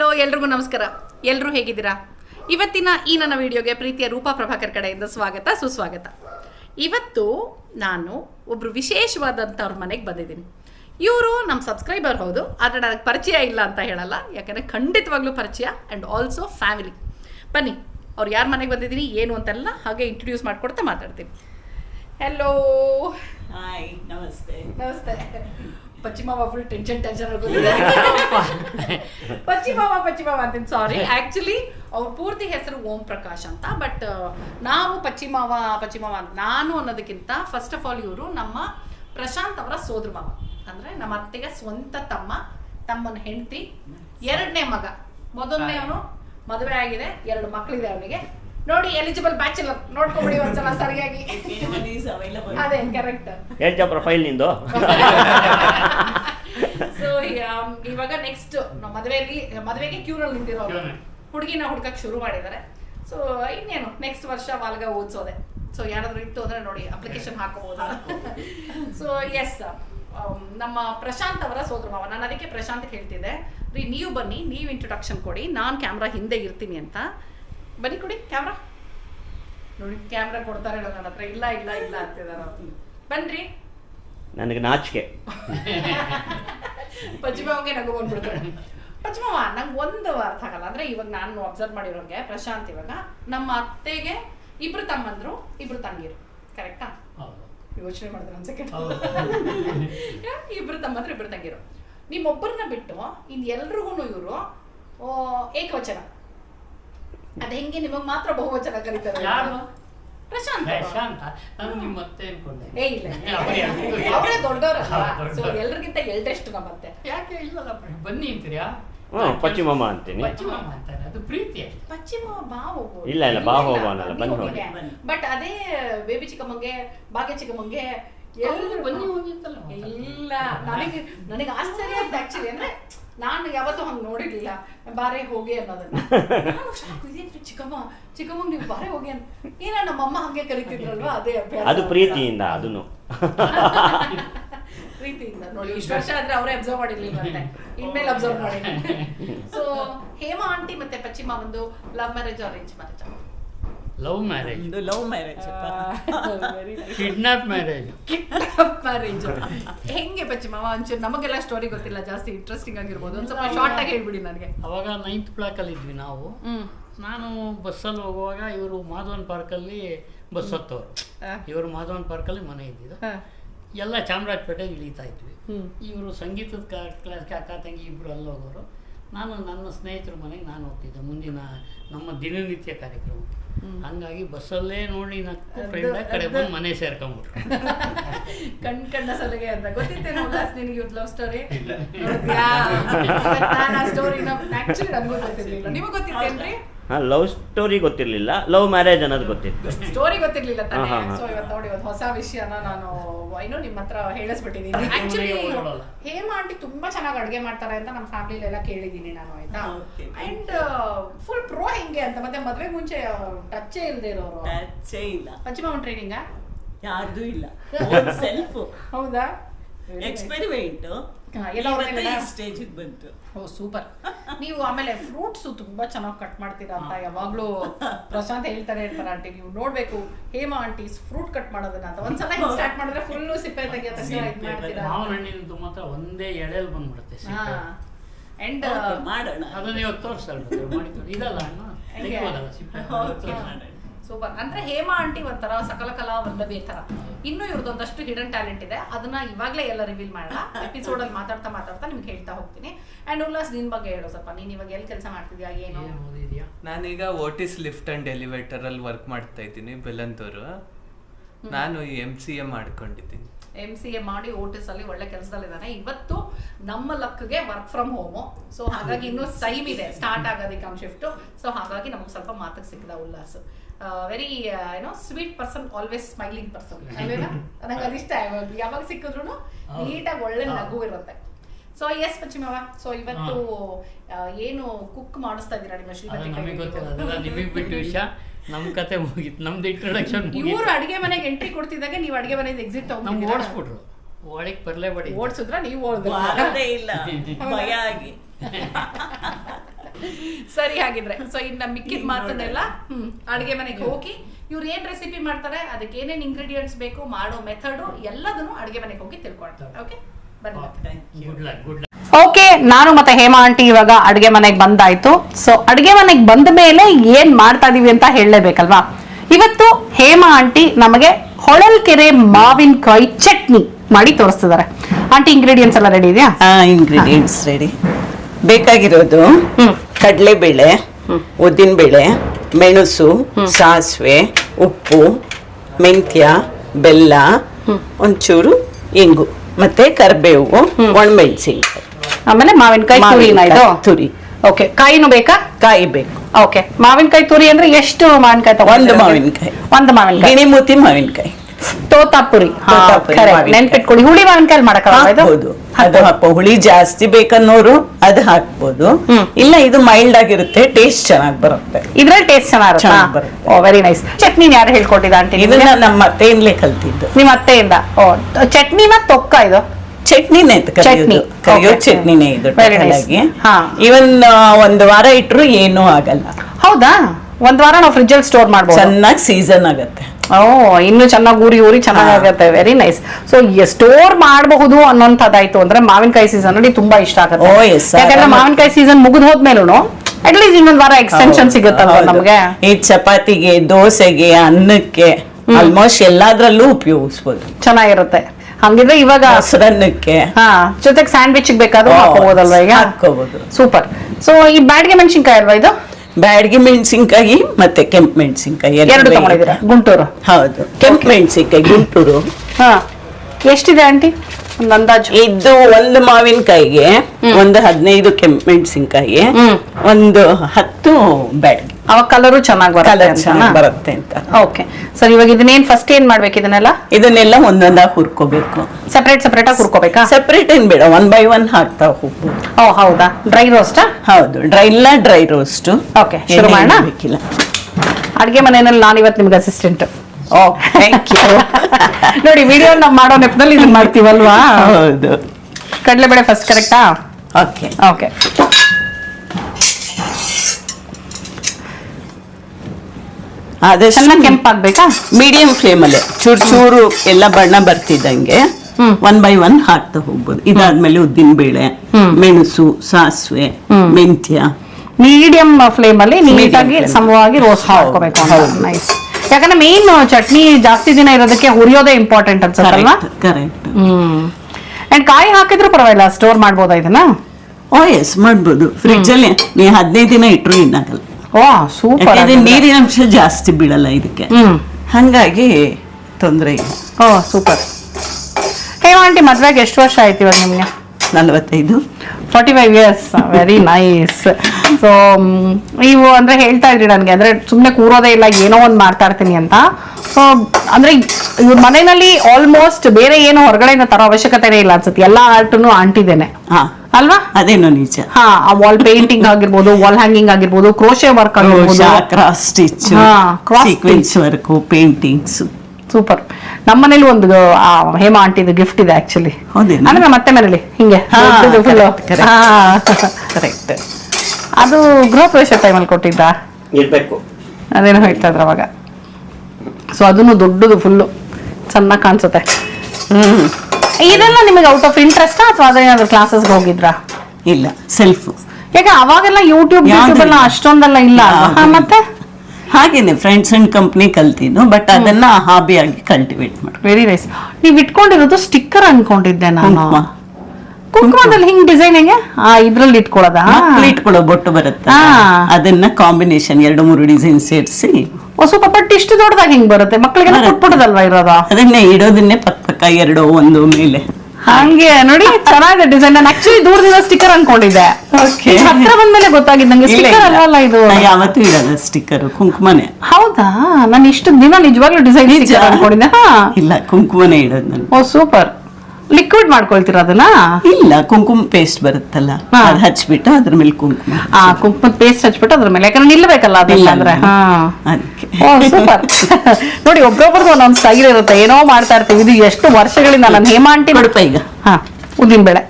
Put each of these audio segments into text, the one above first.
Hello ಎಲ್ರಿಗೂ ನಮಸ್ಕಾರ. ಎಲ್ಲರೂ ಹೇಗಿದ್ದೀರಾ? ಇವತ್ತಿನ ಈ ನನ್ನ ವಿಡಿಯೋಗೆ ಪ್ರೀತಿಯ ರೂಪಾ ಪ್ರಭಾಕರ್ ಕಡೆಯಿಂದ ಸ್ವಾಗತ ಸುಸ್ವಾಗತ. ಇವತ್ತು ನಾನು ಒಬ್ರು ವಿಶೇಷವಾದಂಥವ್ರ ಮನೆಗೆ ಬಂದಿದ್ದೀನಿ. ಇವರು ನಮ್ಮ ಸಬ್ಸ್ಕ್ರೈಬರ್ ಹೌದು ಆದರೆ ನನಗೆ ಪರಿಚಯ ಇಲ್ಲ ಅಂತ ಹೇಳಲ್ಲ. ಯಾಕಂದರೆ ಖಂಡಿತವಾಗ್ಲೂ ಪರಿಚಯ ಆ್ಯಂಡ್ ಆಲ್ಸೋ ಫ್ಯಾಮಿಲಿ. ಬನ್ನಿ ಅವ್ರು ಯಾರ ಮನೆಗೆ ಬಂದಿದ್ದೀನಿ ಏನು ಅಂತೆಲ್ಲ ಹಾಗೆ ಇಂಟ್ರೊಡ್ಯೂಸ್ ಮಾಡಿಕೊಡ್ತಾ ಮಾತಾಡ್ತೀನಿ. ಹೆಲೋ ಹಾಯ್ ನಮಸ್ತೆ. ನಮಸ್ತೆ. ಪಶ್ಚಿಮಾವ ಫುಲ್ ಟೆನ್ಷನ್ ಟೆನ್ಷನ್ ಪಶ್ಚಿಮಾವ ಪಶ್ಚಿಮಾವ ಅಂತೀನಿ ಸಾರಿ ಆಕ್ಚುಲಿ ಅವ್ರ ಪೂರ್ತಿ ಹೆಸರು ಓಂ ಪ್ರಕಾಶ್ ಅಂತ ಬಟ್ ನಾವು ಪಶ್ಚಿಮಾವ ಪಶ್ಚಿಮಾವ ಅಂತ ನಾನು ಅನ್ನೋದಕ್ಕಿಂತ ಫಸ್ಟ್ ಆಫ್ ಆಲ್ ಇವರು ನಮ್ಮ ಪ್ರಶಾಂತ್ ಅವರ ಸೋದರ ಮಾವ. ಅಂದ್ರೆ ನಮ್ಮ ಅತ್ತೆಗೆ ಸ್ವಂತ ತಮ್ಮ ತಮ್ಮನ ಹೆಂಡತಿ ಎರಡನೇ ಮಗ. ಮೊದಲನೇ ಅವನು ಮದುವೆ ಆಗಿದೆ ಎರಡು ಮಕ್ಕಳಿದೆ ಅವನಿಗೆ. ನೋಡಿ ಎಲಿಜಿಬಲ್ ಬ್ಯಾಚುಲರ್ ನೋಡ್ಕೊಂಬಿಡಿ ಒಂದ್ಸಲ ಸರಿಯಾಗಿ. ಅವೈಲಬಲ್ ಅದೇ ಕರೆಕ್ಟ್ ಹೇಳ್ತಾ ಪ್ರೊಫೈಲ್ ನಿಂದು? ಸೊ ಇವಾಗ ನೆಕ್ಸ್ಟ್ ಮದುವೆಯಲ್ಲಿ ಮದುವೆಗೆ ಕ್ಯೂರಲ್ಲಿ ನಿಂತಿರೋ ಹುಡುಗಿನ ಹುಡ್ಕಕ್ ಶುರು ಮಾಡಿದ್ದಾರೆ. ಸೊ ಇನ್ನೇನು ನೆಕ್ಸ್ಟ್ ವರ್ಷ ವಾಲ್ಗ ಓದಿಸೋದೆ. ಸೊ ಯಾರಾದ್ರೂ ಇತ್ತು ಅಂದ್ರೆ ನೋಡಿ ಅಪ್ಲಿಕೇಶನ್ ಹಾಕೋಬಹುದು ಸೊ ಎಸ್ ನಮ್ಮ ಪ್ರಶಾಂತ್ ಅವರ ಸೋದರ ಮಾವ. ನಾನು ಅದಕ್ಕೆ ಪ್ರಶಾಂತ್ ಹೇಳ್ತಿದ್ದೆ. ರೀ ನೀವು ಬನ್ನಿ ನೀವು ಇಂಟ್ರೊಡಕ್ಷನ್ ಕೊಡಿ. ನಾನು ಕ್ಯಾಮ್ರಾ ಹಿಂದೆ ಇರ್ತೀನಿ ಅಂತ. ಬನ್ನಿ ಕೊಡಿ ಕ್ಯಾಮ್ರಾ ನೋಡಿ ಕ್ಯಾಮ್ರಾ ಕೊಡ್ತಾರೆ ನನ್ನ ಹತ್ರ. ಇಲ್ಲ ಇಲ್ಲ ಇಲ್ಲ ಅಂತಿದಾರ ಬನ್ರಿ. ನನಗೆ ನಾಚಿಕೆ. ಪಶ್ಚಿಮವಂಗೆ ನಗು ಬಂದ್ಬಿಡ್ತಾರೆ ಪಶ್ಚಿಮವ ನಂಗೆ ಒಂದು ಅರ್ಥ ಆಗಲ್ಲ. ಅಂದ್ರೆ ಇವಾಗ ನಾನು ಅಬ್ಸರ್ವ್ ಮಾಡಿರೋಂಗೆ ಪ್ರಶಾಂತ್ ಇವಾಗ ನಮ್ಮ ಅತ್ತೆಗೆ ಇಬ್ರು ತಮ್ಮಂದ್ರು ಇಬ್ರು ತಂಗಿರು. ಕರೆಕ್ಟಾ ಹೌದು. ಯೋಚನೆ ಮಾಡಿದ್ರು ಅನ್ಸಕ್ಕೆ ಸೆಕೆಂಡ್ ಹೌದು. ಇಬ್ರು ತಮ್ಮಂದ್ರು ಇಬ್ರು ತಂಗಿರು. ನಿಮ್ಮೊಬ್ಬರನ್ನ ಬಿಟ್ಟು ಇನ್ ಎಲ್ರಿಗೂ ಇವರು ಏಕವಚನ. ಅದ್ ಹೆಂಗೆ ನಿಮಗೆ ಮಾತ್ರ ಬಹುವಚನ ಕರೀತಾರೆ ಯಾರು? ಪ್ರಶಾಂತ್. ಪ್ರಶಾಂತ? ನಾನು ನಿಮ್ಮ ಮತ್ತೆ ಅನ್ಕೊಂಡೆ ಏ ಇಲ್ಲ ಅವರೇ. ದೊಡ್ಡವರಲ್ಲ ಸೊ. ಎಲ್ರಿಗಿಂತ ಎಲ್ಡೆಸ್ಟ್ ನಮ್ಮತ್ತೆ ಯಾಕೆ ಇಲ್ಲಲ್ಲ ಬನ್ನಿ ಅಂತೀರಾ? ಪಶ್ಚಿಮಮ್ಮ ಅಂತೀನಿ. ಪಶ್ಚಿಮಮ್ಮ ಅಂತಾರೆ. ಅದು ಪ್ರೀತಿ ಪಶ್ಚಿಮ ಬಾ ಹೋಗು. ಇಲ್ಲ, ಇಲ್ಲ, ಬಾ ಅಲ್ಲ ಬನ್ನಿ ಹೋಗಿ. ಬಟ್ ಅದೇ ಬೇಬಿ ಚಿಕ್ಕಮ್ಮಂಗೆ ಭಾಗ್ಯ ಚಿಕ್ಕಮ್ಮಂಗೆ ಬನ್ನಿ ಹೋಗಿತ್ತಲ್ಲ. ಇಲ್ಲ ನನಗೆ ನನಗೆ ಆಶ್ಚರ್ಯ ಅಂತ ಆಕ್ಚುಲಿ ಅಂದ್ರೆ ನಾನು ಯಾವತ್ತೂ ಹಂಗೆ ನೋಡಿರ್ಲಿಲ್ಲ. ಬಾರೆ ಹೋಗಿ ಅನ್ನೋದನ್ನ. ನಾನು ಶಾಕ್ ಇದೇನ್ರಿ ಚಿಕ್ಕಮ್ಮ ಚಿಕ್ಕಮ್ಮ ನೀವು ಬಾರೆ ಹೋಗಿ ಅಂತ ಏನ ನಮ್ಮಮ್ಮ ಹಂಗೆ ಕರಿತಿದ್ರಲ್ವಾ ಅದೇ ಅಭ್ಯಾಸ. ಅದು ಪ್ರೀತಿಯಿಂದ ಅದನ್ನು ಪ್ರೀತಿಯಿಂದ ನೋಡಿ ಇಷ್ಟು ವರ್ಷ ಆದ್ರೆ ಅವರೇ ಅಬ್ಸರ್ವ್ ಮಾಡಿರ್ಲಿಲ್ಲಂತೆ ಇನ್ಮೇಲೆ ಅಬ್ಸರ್ವ್ ಮಾಡಿ ಸೊ ಹೇಮಾ ಆಂಟಿ ಮತ್ತೆ ಪಶ್ಚಿಮ ಒಂದು love marriage arrange marriage love marriage ಇದು love marriage kidnap marriage marriage ಹೆಂಗೆ ಪಶ್ಚಿಮ ಒಂಚೂರು ನಮಗೆಲ್ಲ ಸ್ಟೋರಿ ಗೊತ್ತಿಲ್ಲ ಜಾಸ್ತಿ ಇಂಟ್ರೆಸ್ಟಿಂಗ್ ಆಗಿರ್ಬೋದು. ಒಂದ್ ಸ್ವಲ್ಪ ಶಾರ್ಟ್ ಆಗಿ ಹೇಳ್ಬಿಡಿ ನನಗೆ. ಅವಾಗ ನೈನ್ತ್ ಬ್ಲಾಕಲ್ಲಿ ಇದ್ವಿ ನಾವು. ನಾನು ಬಸ್ಸಲ್ಲಿ ಹೋಗುವಾಗ ಇವರು ಮಾಧವನ್ ಪಾರ್ಕಲ್ಲಿ ಬಸ್ ಹತ್ತೋರು. ಆ. ಇವರು ಮಾಧವನ್ ಪಾರ್ಕಲ್ಲಿ ಮನೆ ಇದ್ದಿದ್ದು. ಎಲ್ಲ ಚಾಮರಾಜಪೇಟೆಗೆ ಇಳಿತಾ ಇದ್ವಿ. ಇವರು ಸಂಗೀತದ ಕ್ಲಾಸ್ಗೆ ಅಕ್ಕ ತಂಗಿ ಇಬ್ಬರು ಅಲ್ಲಿ ಹೋಗೋರು ನಾನು ನನ್ನ ಸ್ನೇಹಿತರ ಮನೆಗೆ ನಾನು ಹೋಗ್ತಿದ್ದೆ. ಮುಂದಿನ ನಮ್ಮ ದಿನನಿತ್ಯ ಕಾರ್ಯಕ್ರಮ. ಹಂಗಾಗಿ ಬಸ್ಸಲ್ಲೇ ನೋಡಿ ನಕ್ಕು ಫ್ರೆಂಡ್ ಕಡೆ ಬಂದು ಮನೆ ಸೇರ್ಕೊಂಡ್ಬಿಟ್ರು ಕಣ್ ಕಣ್ಣ ಸಲಗೆ ಅಂತ. ಗೊತ್ತಿತ್ತೇನೋ ಉಲ್ಲಾಸ್ ನಿನಗೆ ಇವತ್ತು ಲವ್ ಸ್ಟೋರಿ ನಾನು ಆ ಸ್ಟೋರಿನ ಆಕ್ಚುಲಿ ನನಗೂ ಗೊತ್ತಿರ್ಲಿಲ್ಲ. ನಿಮಗೆ ಗೊತ್ತಿತ್ತೇನ್ರಿ? ಹಾಂ ಲವ್ ಸ್ಟೋರಿ ಗೊತ್ತಿರಲಿಲ್ಲ. ಲವ್ ಮ್ಯಾರೇಜ್ ಅನ್ನೋದು ಗೊತ್ತಿತ್ತು. ಸ್ಟೋರಿ ಗೊತ್ತಿರ್ಲಿಲ್ಲ ತಾನೇ. ಹಾ, ಹಾ, ಹಾ. ಸೊ ಇವತ್ತು ನೋಡಿ ಒಂದು ಹೊಸ ವಿಷಯನ ನಾನು ಏನೋ ನಿಮ್ಮ ಹತ್ರ ಹೇಳಿಸ್ಬಿಟ್ಟಿದ್ದೀನಿ ಆಕ್ಚುಲಿ ಹೇಮಾ ಆಂಟಿ ತುಂಬಾ ಚೆನ್ನಾಗಿ ಅಡುಗೆ ಮಾಡ್ತಾರೆ ಅಂತ ನಮ್ಮ ಫ್ಯಾಮಿಲಿ ಎಲ್ಲ ಕೇಳಿದ್ದೀನಿ ನಾನು ಆಯ್ತಾ? Okay. ಅಂಡ್ ಫುಲ್ ಪ್ರೋ ಹೆಂಗೆ ಅಂತ. ಮತ್ತೆ ಮದ್ವೆ ಮುಂಚೆ ಟಚ್ಚೇ ಇಲ್ಲದೆ ಇರೋರು. ಟಚ್ಚೇ ಇಲ್ಲ. ಪಶ್ಚಿಮ ಒಂದು ಟ್ರೈನಿಂಗ ಯಾರ್ದು ಇಲ್ಲ. ಸೆಲ್ಫ್ ಹೌದಾ? ಎಕ್ಸ್ಪೆರಿಮೆಂಟ್ ಸ್ಟೇಜಿಗೆ ಬಂತು. Oh super. ನೀವು ಆಮೇಲೆ ಫ್ರೂಟ್ಸ್ ತುಂಬಾ ಚೆನ್ನಾಗಿ ಕಟ್ ಮಾಡ್ತೀರಾ ಅಂತ ಯಾವಾಗ್ಲೂ ಪ್ರಶಾಂತ್ ಹೇಳ್ತಾರೆ ಹೇಳ್ತಾರೆ ಆಂಟಿ ನೀವು ನೋಡ್ಬೇಕು ಹೇಮಾ ಆಂಟಿ ಫ್ರೂಟ್ ಕಟ್ ಮಾಡೋದನ್ನ ಅಂತ. ಒಂದ್ಸಲ ಹಿಂಗ್ ಸ್ಟಾರ್ಟ್ ಮಾಡಿದ್ರೆ ಫುಲ್ಲು ಸಿಪ್ಪೆ ತೆಗಿಯೋ ತಕ್ಷಣ ಇದ್ ಮಾಡ್ತೀರಾ? ಮಾವಿನ ಮಾತ್ರ ಒಂದೇ ಎಳೆಯಲ್ಲಿ ಬಂದ್ಬಿಡುತ್ತೆ ಸಿಪ್ಪೆ. ಅಂಡ್ ಮಾಡೋಣ. ಅದನ್ನ ಇವತ್ತು ತೋರಿಸ್ತಾರೆ ಮಾಡಿ ತೋರಿ ಇದಲ್ಲ ಹಣ್ಣು ಸಿಪ್ಪೆ. ಸೂಪರ್ ಅಂದ್ರೆ ಹೇಮಾ ಆಂಟಿ ಒಂಥರ ಸಕಲ ಕಲಾ ವಲ್ಲಭಿ ತರ. ಇನ್ನೂ ಇವ್ರದೊಂದಷ್ಟು ಹಿಡನ್ ಟ್ಯಾಲೆಂಟ್ ಇದೆ. ಅದನ್ನ ಇವಾಗ್ಲೇ ಎಲ್ಲ ರಿವೀಲ್ ಮಾಡೋಣ. ಎಪಿಸೋಡ್ ಅಲ್ಲಿ ಮಾತಾಡ್ತಾ ಮಾತಾಡ್ತಾ ನಿಮ್ಗೆ ಹೇಳ್ತಾ ಹೋಗ್ತೀನಿ. ಅಂಡ್ ಉಲ್ಲಾಸ್ ನಿನ್ ಬಗ್ಗೆ ಹೇಳೋ ಸ್ವಲ್ಪ. ನೀನ್ ಇವಾಗ ಎಲ್ಲಿ ಕೆಲಸ ಮಾಡ್ತಿದ್ಯಾ? ಏನು? ನಾನೀಗ ಓಟಿಸ್ ಲಿಫ್ಟ್ ಅಂಡ್ ಎಲಿವೇಟರ್ ಅಲ್ಲಿ ವರ್ಕ್ ಮಾಡ್ತಾ ಇದ್ದೀನಿ ಬೆಲಂತೂರು ನಾನು ಎಂ ಸಿ ಎ ಮಾಡ್ಕೊಂಡಿದ್ದೀನಿ. ಎಂ ಸಿ ಎ ಮಾಡಿ ಓಟಿಸ್ ಅಲ್ಲಿ ಒಳ್ಳೆ ಕೆಲಸದಲ್ಲಿದ್ದಾನೆ. ಇವತ್ತು ನಮ್ಮ ಲಕ್ಗೆ ವರ್ಕ್ ಫ್ರಮ್ ಹೋಮು ಸೊ ಹಾಗಾಗಿ ಇನ್ನೂ ಟೈಮ್ ಇದೆ. ಸ್ಟಾರ್ಟ್ ಆಗೋದಕ್ಕೆ ನಮ್ಮ ಶಿಫ್ಟ್ ಸೊ ಹಾಗಾಗಿ ನಮ್ಗೆ ಸ್ವಲ್ಪ ಮಾತಿಗೆ ಸಿಕ್ಕಿದ ಉಲ್ಲಾಸ್. ವೆರಿ ಏನೋ sweet person always smiling person ಅಲ್ವೇನಾ? ನಂಗೆ ಅದಿಷ್ಟ ಯಾವಾಗ- ಯಾವಾಗ ಸಿಕ್ಕಿದ್ರು ನೀಟಾಗಿ ಒಳ್ಳೆ. ನಗು ಇರುತ್ತೆ. ಸೊ ಎಸ್ ಪಶ್ಚಿಮವ ಸೊ ಇವತ್ತು ಏನು ಕುಕ್ ಮಾಡಿಸ್ತಾ ಇದ್ದೀರಾ ನಿಮ್ಮ ಶ್ರೀಮತಿ ಬಿಟ್ಟು ವಿಷಯ ನಮ್ಮ ಕತೆ ಹೋಗಿತ್ತು ನಮ್ದು ಇಂಟ್ರೊಡಕ್ಷನ್ ಇವ್ರು ಅಡಿಗೆ ಮನೆಗೆ ಎಂಟ್ರಿ ಕೊಡ್ತಿದ್ದಾಗ ನೀವು ಅಡಿಗೆ ಮನೆಯಿಂದ ಎಕ್ಸಿಟ್ ತಗೊಂಡ್ಬಿಟ್ಟಿದ್ದೀರಾ? ಓಡಿಸ್ಬಿಟ್ರು. ಒಳಗೆ ಬರಲೇಬೇಡಿ. ಓಡಿಸಿದ್ರ ನೀವು ಓಡಿದ್ರ? ಇಲ್ಲ. ಭಯ ಆಗಿ. ಸರಿ ಹಾಗಿದ್ರೆ. ಸೊ ಇನ್ನ ಮಿಕ್ಕಿದ ಮಾತನ್ನೆಲ್ಲ ಅಡುಗೆ ಮನೆಗೆ ಹೋಗಿ ಇವ್ರು ಏನ್ ರೆಸಿಪಿ ಮಾಡ್ತಾರೆ ಅದಕ್ಕೆ ಏನೇನ್ ಇಂಗ್ರೀಡಿಯೆಂಟ್ಸ್ ಬೇಕು ಮಾಡೋ ಮೆಥಡು ಎಲ್ಲದನ್ನು ಅಡುಗೆ ಮನೆಗೆ ಹೋಗಿ ತಿಳ್ಕೊಳ್ತಾರೆ. ಓಕೆ ಬನ್ನಿ thank you good luck good okay ನಾನು ಮತ್ತೆ ಹೇಮಾ ಆಂಟಿ ಇವಾಗ ಅಡುಗೆ ಮನೆಗೆ ಬಂದಾಯ್ತು. ಸೊ ಅಡುಗೆ ಮನೆಗೆ ಬಂದ ಮೇಲೆ ಏನ್ ಮಾಡ್ತಾ ಇದೀವಿ ಅಂತ ಹೇಳಲೇಬೇಕಲ್ವಾ? ಇವತ್ತು ಹೇಮಾ ಆಂಟಿ ನಮಗೆ ಹೊಳಲ್ಕೆರೆ ಮಾವಿನಕಾಯಿ ಚಟ್ನಿ ಮಾಡಿ ತೋರಿಸ್ತಿದ್ದಾರೆ ಆಂಟಿ ಇಂಗ್ರೀಡಿಯೆಂಟ್ಸ್ ಎಲ್ಲ ರೆಡಿ ಇದೆಯಾ? ಇಂಗ್ರೀಡಿಯೆಂಟ್ಸ್ ರೆಡಿ ಬೇಕಾಗಿರೋದು ಹ್ಮ್. ಕಡಲೆಬೇಳೆ ಉದ್ದಿನಬೇಳೆ ಮೆಣಸು ಸಾಸಿವೆ ಉಪ್ಪು ಮೆಂತ್ಯ ಬೆಲ್ಲ ಒಂಚೂರು ಇಂಗು ಮತ್ತೆ ಕರಿಬೇವು ಒಣಮೆಣಸಿನ್ಕಾಯಿ. ಆಮೇಲೆ ಮಾವಿನಕಾಯಿ ತುರಿನಾ ಇದು ತುರಿ. ಓಕೆ ಕಾಯಿನೂ ಬೇಕಾ? ಕಾಯಿ ಬೇಕು. ಓಕೆ ಮಾವಿನಕಾಯಿ ತುರಿ ಅಂದ್ರೆ ಎಷ್ಟು ಮಾವಿನಕಾಯಿ ಒಂದು ಮಾವಿನಕಾಯಿ. ಒಂದು ಮಾವಿನಕಾಯಿ. ಗಿಣಿಮೂತಿ ಮಾವಿನಕಾಯಿ. ತೋತಾಪುರಿ. ನೆನ್ಪಿಟ್ಕೊಳ್ಳಿ ಹುಳಿ ಮಾವಿನಕಾಯಿ ಮಾಡಕ್ಕಾಗಬಹುದು ಹುಳಿ ಜಾಸ್ತಿ ಬೇಕನ್ನೋರು ಅದ್ ಹಾಕ್ಬೋದು. ಇಲ್ಲ ಇದು ಮೈಲ್ಡ್ ಆಗಿರುತ್ತೆ ಟೇಸ್ಟ್ ಚೆನ್ನಾಗಿ ಬರುತ್ತೆ. ಇದ್ರಲ್ಲಿ ಟೇಸ್ಟ್ ಚೆನ್ನಾಗಿರುತ್ತಾ ಚೆನ್ನಾಗ್ ಬರುತ್ತೆ. ಓ ವೆರಿ ನೈಸ್ ಚಟ್ನಿ ಯಾರು ಹೇಳ್ಕೊಟ್ಟಿದ ಅಂತ ಇದನ್ನ ನಮ್ಮ ಅತ್ತೆಯಿಂದಲೇ ಕಲ್ತಿದ್ದು. ನಿಮ್ಮ ಅತ್ತೆಯಿಂದ? ಓ ಚಟ್ನಿನ ತೊಕ್ಕ ಇದು? ಚಟ್ನಿನೇ. ಕರಿಯೋದು. ಕರಿಯೋ. ಚಟ್ನಿನೇ ಇದು. ಇವನ್ ಒಂದು ವಾರ ಇಟ್ರು ಏನೂ ಆಗಲ್ಲ. ಹೌದಾ? ಒಂದ್ ವಾರ ನಾವು ಫ್ರಿಜ್ ಅಲ್ಲಿ ಸ್ಟೋರ್ ಮಾಡ್ಬೋದು. ಚೆನ್ನಾಗಿ ಸೀಸನ್ ಆಗತ್ತೆ. ಇನ್ನು ಚೆನ್ನಾಗಿ ಊರಿ ಊರಿ ಚೆನ್ನಾಗಾಗತ್ತೆ ವೆರಿ ನೈಸ್ ಸೊ ಸ್ಟೋರ್ ಮಾಡಬಹುದು ಅನ್ನೋಂಥದ್ದಾಯ್ತು ಅಂದ್ರೆ ಮಾವಿನಕಾಯಿ ಸೀಸನ್ ನೋಡಿ ತುಂಬಾ ಇಷ್ಟ ಆಗುತ್ತೆ. ಯಾಕಂದ್ರೆ ಮಾವಿನಕಾಯಿ ಸೀಸನ್ ಮುಗಿದ್ ಹೋದ್ಮೇಲೂ ಅಟ್ಲೀಸ್ಟ್ ಇನ್ನೊಂದ್ ವಾರ ಎಕ್ಸ್ಟೆನ್ಷನ್ ಹೌದು, ಸಿಗುತ್ತಲ್ವಾ ನಮ್ಗೆ? ಈ ಚಪಾತಿಗೆ ದೋಸೆಗೆ ಅನ್ನಕ್ಕೆ ಆಲ್ಮೋಸ್ಟ್ ಎಲ್ಲಾದ್ರಲ್ಲೂ ಉಪಯೋಗಿಸ್ಬೋದು. ಚೆನ್ನಾಗಿರುತ್ತೆ. ಹಂಗಿದ್ರೆ ಇವಾಗ ಹಸರನ್ನಕ್ಕೆ ಹಾ ಜೊತೆಗೆ ಸ್ಯಾಂಡ್ವಿಚ್ ಬೇಕಾದ್ರೂ ಹಾಕೋಬಹುದಲ್ವಾ ಈಗ? ಹಾಕೋಬಹುದು ಸೂಪರ್ ಸೊ ಈ ಬ್ಯಾಡ್ಗೆ ಮೆಣಸಿನ್ಕಾಯಿ ಅಲ್ವಾ ಇದು? ಬ್ಯಾಡಗಿ ಮೆಣಸಿನ್ಕಾಯಿ ಮತ್ತೆ ಕೆಂಪು ಮೆಣಸಿನ್ಕಾಯಿ ಎರಡು ತಗೊಂಡಿದ್ದೀರಾ? ಗುಂಟೂರು? ಹೌದು. ಕೆಂಪು ಮೆಣಸಿನ್ಕಾಯಿ ಗುಂಟೂರು. ಹಾ. ಎಷ್ಟಿದೆ ಆಂಟಿ? ಒಂದು ಅಂದಾಜು. ಇದು ಒಂದು ಮಾವಿನಕಾಯಿಗೆ ಒಂದು ಹದಿನೈದು ಕೆಂಪು ಮೆಣಸಿನ್ಕಾಯಿ. ಒಂದು ಹತ್ತು ಬ್ಯಾಡಗಿ. ಅವಾಗ ಕಲರು ಚೆನ್ನಾಗಿ ಬರುತ್ತೆ ಬರುತ್ತೆ ಅಂತ. ಓಕೆ ಸರ್ ಇವಾಗ ಇದನ್ನೇನ್ ಫಸ್ಟ್ ಏನ್ ಮಾಡ್ಬೇಕು ಇದನ್ನೆಲ್ಲ? ಇದನ್ನೆಲ್ಲ ಒಂದೊಂದಾಗಿ ಹುರ್ಕೋಬೇಕು. ಸೆಪರೇಟ್ ಸೆಪರೇಟ್ ಆಗಿ ಹುರ್ಕೋಬೇಕಾ? ಸೆಪರೇಟ್ ಏನ್ ಬೇಡ ಒನ್ ಬೈ ಒನ್ ಹಾಕ್ತಾ ಹೋಗ್ಬೋದು ಓ ಹೌದಾ? ಡ್ರೈ ರೋಸ್ಟ್ ಹೌದು ಡ್ರೈ ಇಲ್ಲ ಡ್ರೈ ರೋಸ್ಟ್ ಓಕೆ ಶುರು ಮಾಡೋಣ? ಬೇಕಿಲ್ಲ. ಅಡ್ಗೆ ಮನೆಯಲ್ಲಿ ನಾನು ಇವತ್ತು ನಿಮ್ಗೆ ಅಸಿಸ್ಟೆಂಟ್ ನೋಡಿ ವಿಡಿಯೋ ನಾವು ಮಾಡೋ ನೆಪದಲ್ಲಿ ಇದನ್ನ ಮಾಡ್ತೀವಲ್ವಾ? ಹೌದು. ಕಡಲೆಬೇಳೆ ಫಸ್ಟ್ ಕರೆಕ್ಟಾ ಓಕೆ ಓಕೆ ಚೆನ್ನಾಗಿ ಕೆಂಪಾಗ್ಬೇಕಾ? ಮೀಡಿಯಂ ಫ್ಲೇಮಲ್ಲೇ ಚೂರು ಚೂರು ಎಲ್ಲ ಬಣ್ಣ ಬರ್ತಿದ್ದಂಗೆ. ಒನ್ ಬೈ ಒನ್ ಹಾಕ್ತಾ ಹೋಗ್ಬೋದು. ಇದಾದ್ಮೇಲೆ ಉದ್ದಿನ ಬೇಳೆ ಮೆಣಸು ಸಾಸಿವೆ ಮೆಂತ್ಯ. ಮೀಡಿಯಂ ಫ್ಲೇಮ್ ಅಲ್ಲಿ ನೀಟಾಗಿ ಸಮವಾಗಿ ರೋಸ್ ಹಾಕೋಬೇಕು ಮಾಡ್ಕೋಬೇಕು. ನೈಸ್ ಯಾಕಂದ್ರೆ ಮೇನ್ ಚಟ್ನಿ ಜಾಸ್ತಿ ದಿನ ಇರೋದಕ್ಕೆ ಹುರಿಯೋದೇ ಇಂಪಾರ್ಟೆಂಟ್ ಅನ್ಸುತ್ತಲ್ವಾ? ಕರೆಕ್ಟ್ ಅಂಡ್ ಕಾಯಿ ಹಾಕಿದ್ರು ಪರವಾಗಿಲ್ಲ ಸ್ಟೋರ್ ಮಾಡ್ಬೋದಾ ಇದನ್ನ? ಓ ಎಸ್ ಮಾಡ್ಬೋದು. ಫ್ರಿಡ್ಜ್ ಅಲ್ಲಿ ನೀ ಹದಿನೈದು ದಿನ ಇಟ್ರು ಇನ್ನಾಗಲ್ಲ. ಸೂಪರ್ ಯಾಕಂದ್ರೆ ನೀರಿನ ಅಂಶ ಜಾಸ್ತಿ ಬಿಡಲ್ಲ ಇದಕ್ಕೆ? ಹಂಗಾಗಿ ತೊಂದರೆ ಇಲ್ಲ. ಓ ಸೂಪರ್ ಹೇ ಆಂಟಿ ಮದ್ವೆಗೆ ಎಷ್ಟು ವರ್ಷ ಆಯ್ತು ಇವಾಗ ನಿಮ್ಗೆ? ನಲವತ್ತೈದು. Forty five years very nice so ನೀವು ಅಂದ್ರೆ ಹೇಳ್ತಾ ಇದ್ರಿ ನನಗೆ ಅಂದ್ರೆ ಸುಮ್ಮನೆ ಕೂರೋದೇ ಇಲ್ಲ ಏನೋ ಒಂದು ಮಾಡ್ತಾ ಇರ್ತೀನಿ ಅಂತ. ಸೊ ಅಂದರೆ ಇವ್ರ ಮನೆಯಲ್ಲಿ ಆಲ್ಮೋಸ್ಟ್ ಬೇರೆ ಏನೋ ಹೊರಗಡೆಯಿಂದ ತರೋ ಅವಶ್ಯಕತೆನೇ ಇಲ್ಲ ಅನ್ಸುತ್ತೆ. ಎಲ್ಲ ಆರ್ಟ್ನು ಆಂಟಿದೇನೆ. ಹಾ. ಅಲ್ವಾ? ಅದೇನೋ ನಿಜ. ಹಾ ವಾಲ್ ಪೇಂಟಿಂಗ್ ಆಗಿರ್ಬೋದು ವಾಲ್ ಹ್ಯಾಂಗಿಂಗ್ ಆಗಿರ್ಬೋದು ಕ್ರೋಶೆ ವರ್ಕ್ ಆಗಿರ್ಬೋದು. Cross stitch sequence work paintings super ನಮ್ಮ ಮನೇಲಿ ಒಂದು ಹೇಮಾ ಆಂಟಿದು ಗಿಫ್ಟ್ ಇದೆ ಆಕ್ಚುಲಿ ಹೌದೇನು? ಅಂದ್ರೆ ಮತ್ತೆ ಅತ್ತೆ ಮನೇಲಿ ಹಿಂಗೆ. ಕರೆಕ್ಟ್ ಅದು ಗೃಹ ಪ್ರವೇಶ ಟೈಮಲ್ಲಿ ಕೊಟ್ಟಿದ್ದ ಇರ್ಬೇಕು. ಅದೇನೋ ಹೇಳ್ತಾ ಇದ್ರ ಅವಾಗ. ಸೊ ಅದನ್ನು ದೊಡ್ಡದು ಫುಲ್ಲು ಚೆನ್ನಾಗಿ ಕಾಣಿಸುತ್ತೆ. ಹ್ಮ್. ಇದೆಲ್ಲ ನಿಮಗೆ ಔಟ್ ಆಫ್ ಇಂಟ್ರೆಸ್ಟ್ ಅಥವಾ ಅದೇನಾದ್ರು ಕ್ಲಾಸಸ್ ಹೋಗಿದ್ರಾ? ಇಲ್ಲ ಸೆಲ್ಫ್ ಯಾಕೆ ಅವಾಗೆಲ್ಲ ಯೂಟ್ಯೂಬ್ ಎಲ್ಲ. ಅಷ್ಟೊಂದೆಲ್ಲ ಇಲ್ಲ ಅಲ್ವಾ? ಹಾ, ಯಾವ್ದು ಮತ್ತೆ? ಹಾಗೇನೆ ಫ್ರೆಂಡ್ಸ್ ಅಂಡ್ ಕಂಪ್ನಿ ಕಲ್ತಿದ್ದು ಬಟ್ ಅದನ್ನ ಹಾಬಿ ಆಗಿ ಕಲ್ಟಿವೇಟ್ ಮಾಡಿ. ವೆರಿ ನೈಸ್ ನೀವ್ ಇಟ್ಕೊಂಡಿರೋದು ಸ್ಟಿಕ್ಕರ್ ಅನ್ಕೊಂಡಿದ್ದೆ ನಾನು. ಕುಂಕುಮ. ಕುಂಕುಮದಲ್ಲಿ ಹಿಂಗ್ ಡಿಸೈನ್ ಹೆಂಗೆ? ಆ ಇದ್ರಲ್ಲಿ ಇಟ್ಕೊಳ್ಳೋದಾ? ಮಕ್ಳು ಇಟ್ಕೊಳ್ಳೋ ಬೊಟ್ಟು ಬರುತ್ತೆ. ಹಾ. ಅದನ್ನ ಕಾಂಬಿನೇಷನ್ ಎರಡು ಮೂರು ಡಿಸೈನ್ ಸೇರಿಸಿ. ಓ ಸ್ವಲ್ಪ ಬಟ್ ಇಷ್ಟು ದೊಡ್ಡದಾಗಿ ಹಿಂಗ್ ಬರುತ್ತೆ? ಮಕ್ಕಳಿಗೆಲ್ಲ ಬರುತ್ತೆ. ಪುಟ್ಪುಟ್ಟದಲ್ವಾ ಇರೋದು? ಅದನ್ನೇ ಇಡೋದನ್ನೇ ಪಕ್ಕ ಪಕ್ಕ ಎರಡು ಒಂದು ಮೇಲೆ. ಹಂಗೆ ನೋಡಿ ಚೆನ್ನಾಗಿದೆ ಡಿಸೈನ್ ನಾನು ಆಕ್ಚುಲಿ ದೂರದಿಂದ ಸ್ಟಿಕ್ಕರ್ ಅನ್ಕೊಂಡಿದ್ದೆ. ಹತ್ರ ಬಂದ್ಮೇಲೆ ಗೊತ್ತಾಗಿದ್ದು ನಂಗೆ ಸ್ಟಿಕರ್ ಅಲ್ಲ ಇದು. ನಾ ಯಾವತ್ತೂ ಇಡಲ್ಲ ಸ್ಟಿಕ್ಕರ್ ಕುಂಕುಮನೆ. ಹೌದಾ? ನಾನು ಇಷ್ಟು ದಿನ ನಿಜವಾಗ್ಲೂ ಡಿಸೈನ್ ಅನ್ಕೊಂಡಿದ್ದೆ. ಹಾ. ಇಲ್ಲ ಕುಂಕುಮನೆ ಇಡೋದು ನಾನು ಓ ಸೂಪರ್ ಲಿಕ್ವಿಡ್ ಮಾಡ್ಕೊಳ್ತೀರ ಅದನ್ನ? ಇಲ್ಲ ಕುಂಕುಮ ಪೇಸ್ಟ್ ಬರುತ್ತಲ್ಲ. ಅದು ಹಚ್ಬಿಟ್ಟು ಅದ್ರ ಮೇಲೆ ಕುಂಕುಮ ಆ ಕುಂಕುಮ ಪೇಸ್ಟ್ ಹಚ್ಬಿಟ್ಟು ಅದ್ರ ಮೇಲೆ ಯಾಕಂದ್ರೆ ನಿಲ್ಲಬೇಕಲ್ಲ ಅದೆಲ್ಲ ಅಂದ್ರೆ ಹಾ. ಸೂಪರ್. ನೋಡಿ ಒಬ್ರೊಬ್ರದ್ದು ಒಂದೊಂದು ಸ್ಟೈಲ್ ಇರುತ್ತೆ. ಏನೋ ಮಾಡ್ತಾ ಇರ್ತೀವಿ. ಇದು ಎಷ್ಟು ವರ್ಷಗಳಿಂದ ನನ್ನ ಹೇಮಾಂಟಿ ಬಿಡುತ್ತ ಈಗ ಹಾ ಉದ್ದಿನ ಬೇಳೆ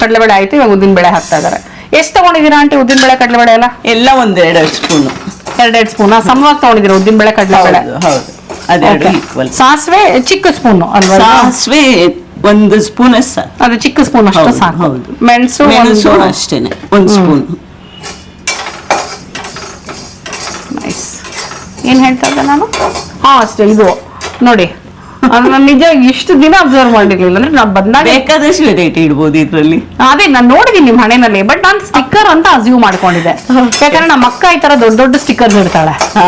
ಕಡಲೆಬೇಳೆ ಆಯ್ತು ಇವಾಗ ಉದ್ದಿನ ಬೇಳೆ ಹಾಕ್ತಾ ಇದಾರೆ. ಎಷ್ಟು ತಗೊಂಡಿದ್ದೀರಾ ಆಂಟಿ ಉದ್ದಿನಬೇಳೆ ಕಡಲೆಬೇಳೆ ಎಲ್ಲ? ಎಲ್ಲ ಒಂದೆರಡು ಸ್ಪೂನು. ಎರಡೆರಡು ಸ್ಪೂನ್? ಸಮವಾಗಿ ತಗೊಂಡಿದ್ದೀರಾ ಉದ್ದಿನಬೇಳೆ ಕಡಲೆಬೇಳೆ? ಹೌದು ಹೌದು. ಅದೆರಡು ಈಕ್ವಲ್ ಸಾಸಿವೆ ಚಿಕ್ಕ ಸ್ಪೂನ್ ಅಲ್ವಾ? ಸಾಸಿವೆ ಒಂದು ಸ್ಪೂನ್ ಸಾಕು. ಅದು ಚಿಕ್ಕ ಸ್ಪೂನ್ ಅಷ್ಟು ಹೌದು, ಸಾಕು. ಹೌದು. ಮೆಣಸು ಮೆಣಸು ಒಂದು ಅಷ್ಟೇನೆ ಒಂದು ಸ್ಪೂನ್. ನೈಸ್ ಏನ್ ಹೇಳ್ತಾ ಇದ್ದೆ ನಾನು? ಹಾ ಅಷ್ಟೇ ಇದು. ನೋಡಿ. ಅದು ನಾನು ನಿಜ ಇಷ್ಟು ದಿನ ಅಬ್ಸರ್ವ್ ಮಾಡಿರ್ಲಿಲ್ಲ. ಅಂದ್ರೆ ನಾವು ಬಂದಾಗ ಬೇಕಾದಷ್ಟು ವೆರೈಟಿ ಇಡ್ಬೋದು ಇದ್ರಲ್ಲಿ. ಅದೇ ನಾನು ನೋಡಿದೀನಿ ನಿಮ್ ಹಣೆನಲ್ಲಿ ಬಟ್ ನಾನು ಸ್ಟಿಕ್ಕರ್ ಅಂತ ಅಸ್ಯೂಮ್ ಮಾಡ್ಕೊಂಡಿದ್ದೆ. ಯಾಕಂದ್ರೆ ನಮ್ಮ ಅಕ್ಕ ಈ ತರ ದೊಡ್ಡ ದೊಡ್ಡ ಸ್ಟಿಕ್ಕರ್ಸ್ ಇಡ್ತಾಳೆ. ಹಾ.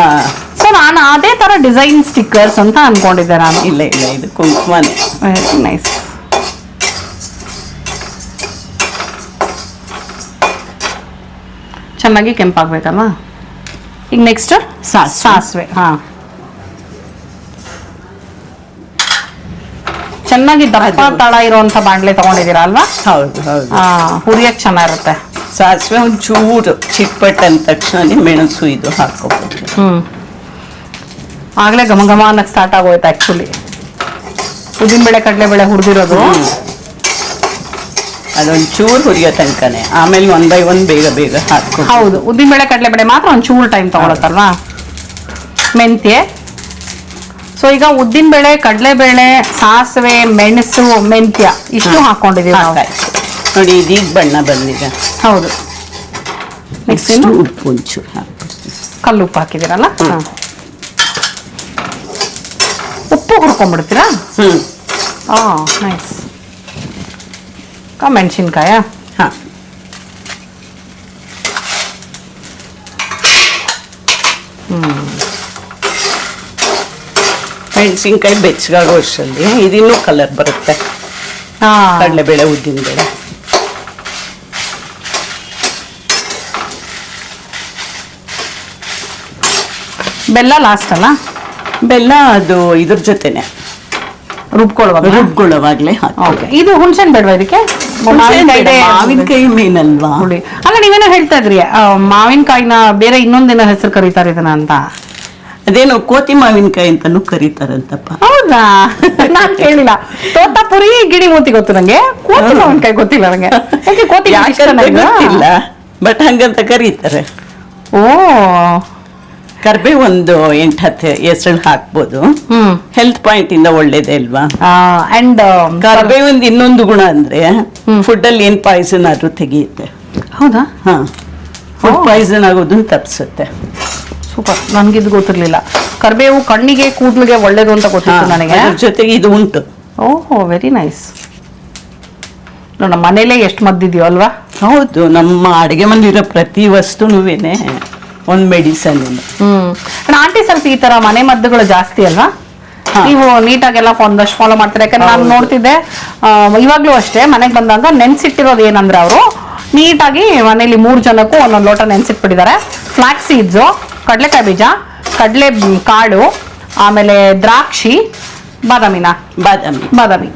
ಸೊ ನಾನು ಅದೇ ತರ ಡಿಸೈನ್ ಸ್ಟಿಕ್ಕರ್ಸ್ ಅಂತ ಅನ್ಕೊಂಡಿದ್ದೆ ನಾನು. ಇಲ್ಲ ಇಲ್ಲ ಇದು ಕುಂಕುಮನೆ. ವೆರಿ ನೈಸ್ ಚೆನ್ನಾಗಿ ಕೆಂಪಾಗ್ಬೇಕಲ್ವಾ ಈಗ ನೆಕ್ಸ್ಟ್ ಸಾಸ್ವೆ. ಸಾಸಿವೆ ಹಾ. ಚೆನ್ನಾಗಿ ದಪ್ಪ ತಳ ಇರುವಂತ ಬಾಂಡ್ಲೆ ತಗೊಂಡಿದ್ದೀರಾ ಅಲ್ವಾ? ಹೌದು ಹೌದು. ಹಾ ಹುರಿಯಕ್ ಚೆನ್ನಾಗಿರುತ್ತೆ. ಸಾಸಿವೆ ಒಂದು ಚೂರು ಚಿಟ್ಪಟ್ ಅಂದ ತಕ್ಷಣ ಮೆಣಸು ಇದು ಹಾಕೋಬಹುದು ಹ್ಮ್. ಆಗ್ಲೇ ಘಮ ಘಮ ಅನ್ನಕ್ ಸ್ಟಾರ್ಟ್ ಆಗೋಯ್ತು ಆಕ್ಚುಲಿ ಉದ್ದಿನಬೇಳೆ ಕಡಲೆಬೇಳೆ ಹುರಿದಿರೋದು. ಅದೊಂದು ಚೂರು ಹುರಿಯೋ ತನಕನೇ. ಆಮೇಲೆ ಒನ್ ಬೈ ಒನ್ ಬೇಗ ಬೇಗ ಹಾಕೋ ಹೌದು ಉದ್ದಿನಬೇಳೆ ಕಡಲೆಬೇಳೆ ಮಾತ್ರ ಒಂದು ಚೂರು ಟೈಮ್ ತಗೊಳತ್ತಲ್ವಾ? ಮೆಂತ್ಯ. ಸೊ ಈಗ ಉದ್ದಿನಬೇಳೆ ಕಡಲೆಬೇಳೆ ಸಾಸಿವೆ ಮೆಣಸು ಮೆಂತ್ಯ ಇಷ್ಟು ಹಾಕೊಂಡಿದೀವಿ ನಾವು. ಹಾಕಾಯ್ತು ನೋಡಿ ಇದೀಗ ಬಣ್ಣ ಬಂದಿದೆ. ಹೌದು. ನೆಕ್ಸ್ಟ್ ಉಪ್ಪು ಒಂಚೂರು ಹಾಕ್ಬಿಡ್ತೀನಿ ಕಲ್ಲು ಉಪ್ಪು ಹಾಕಿದಿರಲ್ಲ ಹಾ. ಉಪ್ಪು ಹುರ್ಕೊಂಡ್ಬಿಡ್ತೀರಾ? ಹ್ಮ್. ಹಾ ನೈಸ್ ಮೆಣಸಿನ್ಕಾಯ ಹಾ ಮೆಣಸಿನ್ಕಾಯಿ ಬೆಚ್ಚಗಾಗೋ ಅಷ್ಟರಲ್ಲಿ ಇದಿನ್ನೂ ಕಲರ್ ಬರುತ್ತೆ. ಹಾ ಉದ್ದಿನ ಬೇಳೆ. ಬೆಲ್ಲ ಲಾಸ್ಟ್ ಅಲ್ಲ? ಬೆಲ್ಲ ಅದು ಇದ್ರ ಜೊತೆನೆ. ರುಬ್ಕೊಳ್ಳುವಾಗ ರುಬ್ಕೊಳ್ಳೋವಾಗಲೇ ಓಕೆ. ಇದು ಹುಣ್ಸೆನ್ ಬೇಡವಾ ಇದಕ್ಕೆ? ಮಾವಿನಕಾಯಿ ಮೇನ್ ಅಲ್ವಾ ಹುಳಿ. ಅಲ್ಲ ನೀವೇನೋ ಹೇಳ್ತಾ ಇದ್ರಿ ಮಾವಿನಕಾಯಿನ ಬೇರೆ ಇನ್ನೊಂದೇನೋ ಹೆಸರು ಕರೀತಾರೆ ಇದನ್ನ ಅಂತ? ಅದೇನು ಕೋತಿ ಮಾವಿನಕಾಯಿ ಅಂತಾನು ಕರೀತಾರಂತಪ್ಪ. ಹೌದಾ? ನಾನ್ ಕೇಳಿಲ್ಲ. ತೋತಾಪುರಿ ಗಿಡಿ ಮೂತಿ ಗೊತ್ತು ನಂಗೆ. ಕೋತಿ ಮಾವಿನಕಾಯಿ ಗೊತ್ತಿಲ್ಲ ನಂಗೆ. ಯಾಕೆ ಕೋತಿ ಗೊತ್ತಿಲ್ಲ ಬಟ್ ಹಂಗಂತ ಕರೀತಾರೆ. ಓ ಕರ್ಬೇ ಒಂದು ಎಂಟು ಹತ್ತು ಹೆಸರು ಹಾಕ್ಬೋದು. ಹೆಲ್ತ್ ಪಾಯಿಂಟ್ ಇಂದ ಒಳ್ಳೇದೇ ಅಲ್ವಾ? ಅಂಡ್ ಕರ್ಬೇ ಒಂದು ಇನ್ನೊಂದು ಗುಣ ಅಂದ್ರೆ ಫುಡ್ ಅಲ್ಲಿ ಏನ್ ಪಾಯ್ಸನ್ ಆದ್ರೂ ತೆಗೆಯುತ್ತೆ. ಹೌದಾ? ಹಾ. ಫುಡ್. ಪಾಯ್ಸನ್ ಆಗೋದನ್ನ ತಪ್ಪಿಸುತ್ತೆ ಸೂಪರ್. ನನಗಿದು ಗೊತ್ತಿರಲಿಲ್ಲ. ಕರ್ಬೇವು ಕಣ್ಣಿಗೆ ಕೂದಲಿಗೆ ಒಳ್ಳೇದು ಅಂತ ಗೊತ್ತಿತ್ತು ನನಗೆ. ಜೊತೆಗೆ ಇದು ಉಂಟು. ಓಹೋ ವೆರಿ ನೈಸ್ ನಮ್ಮ ಮನೇಲೆ ಎಷ್ಟು ಮದ್ದಿದೆಯೋ ಅಲ್ವಾ? ಹೌದು ನಮ್ಮ ಅಡುಗೆ ಮನೆಲಿರೋ ಪ್ರತಿ ವಸ್ತುನುವೇನೆ. ಒಂದ್ ಮೆಡಿಸನ್ ಹ್ಮ್. ಆಂಟಿ ಸ್ವಲ್ಪ ಈ ತರ ಮನೆ ಮದ್ದುಗಳು ಜಾಸ್ತಿ ಅಲ್ವಾ. ನೀವು ನೀಟಾಗೆಲ್ಲ ಒಂದಷ್ಟು ಫಾಲೋ ಮಾಡ್ತಾರೆ? ಯಾಕಂದ್ರೆ ನಾನು. ನೋಡ್ತಿದ್ದೆ ಇವಾಗ್ಲೂ ಅಷ್ಟೇ ಮನೆಗೆ ಬಂದಾಗ ನೆನ್ಸಿಟ್ಟಿರೋದು ಏನಂದ್ರೆ ಅವರು ನೀಟಾಗಿ ಮನೇಲಿ ಮೂರು ಜನಕ್ಕೂ ಒಂದೊಂದು ಲೋಟ ನೆನ್ಸಿಟ್ಬಿಟ್ಟಿದ್ದಾರೆ. ಫ್ಲಾಕ್ ಸೀಡ್ಸು ಕಡಲೆಕಾಯಿ ಬೀಜ ಕಡಲೆ ಕಾಳು ಆಮೇಲೆ ದ್ರಾಕ್ಷಿ ಬಾದಾಮಿನ. ಬಾದಾಮಿ. ಬಾದಾಮಿ.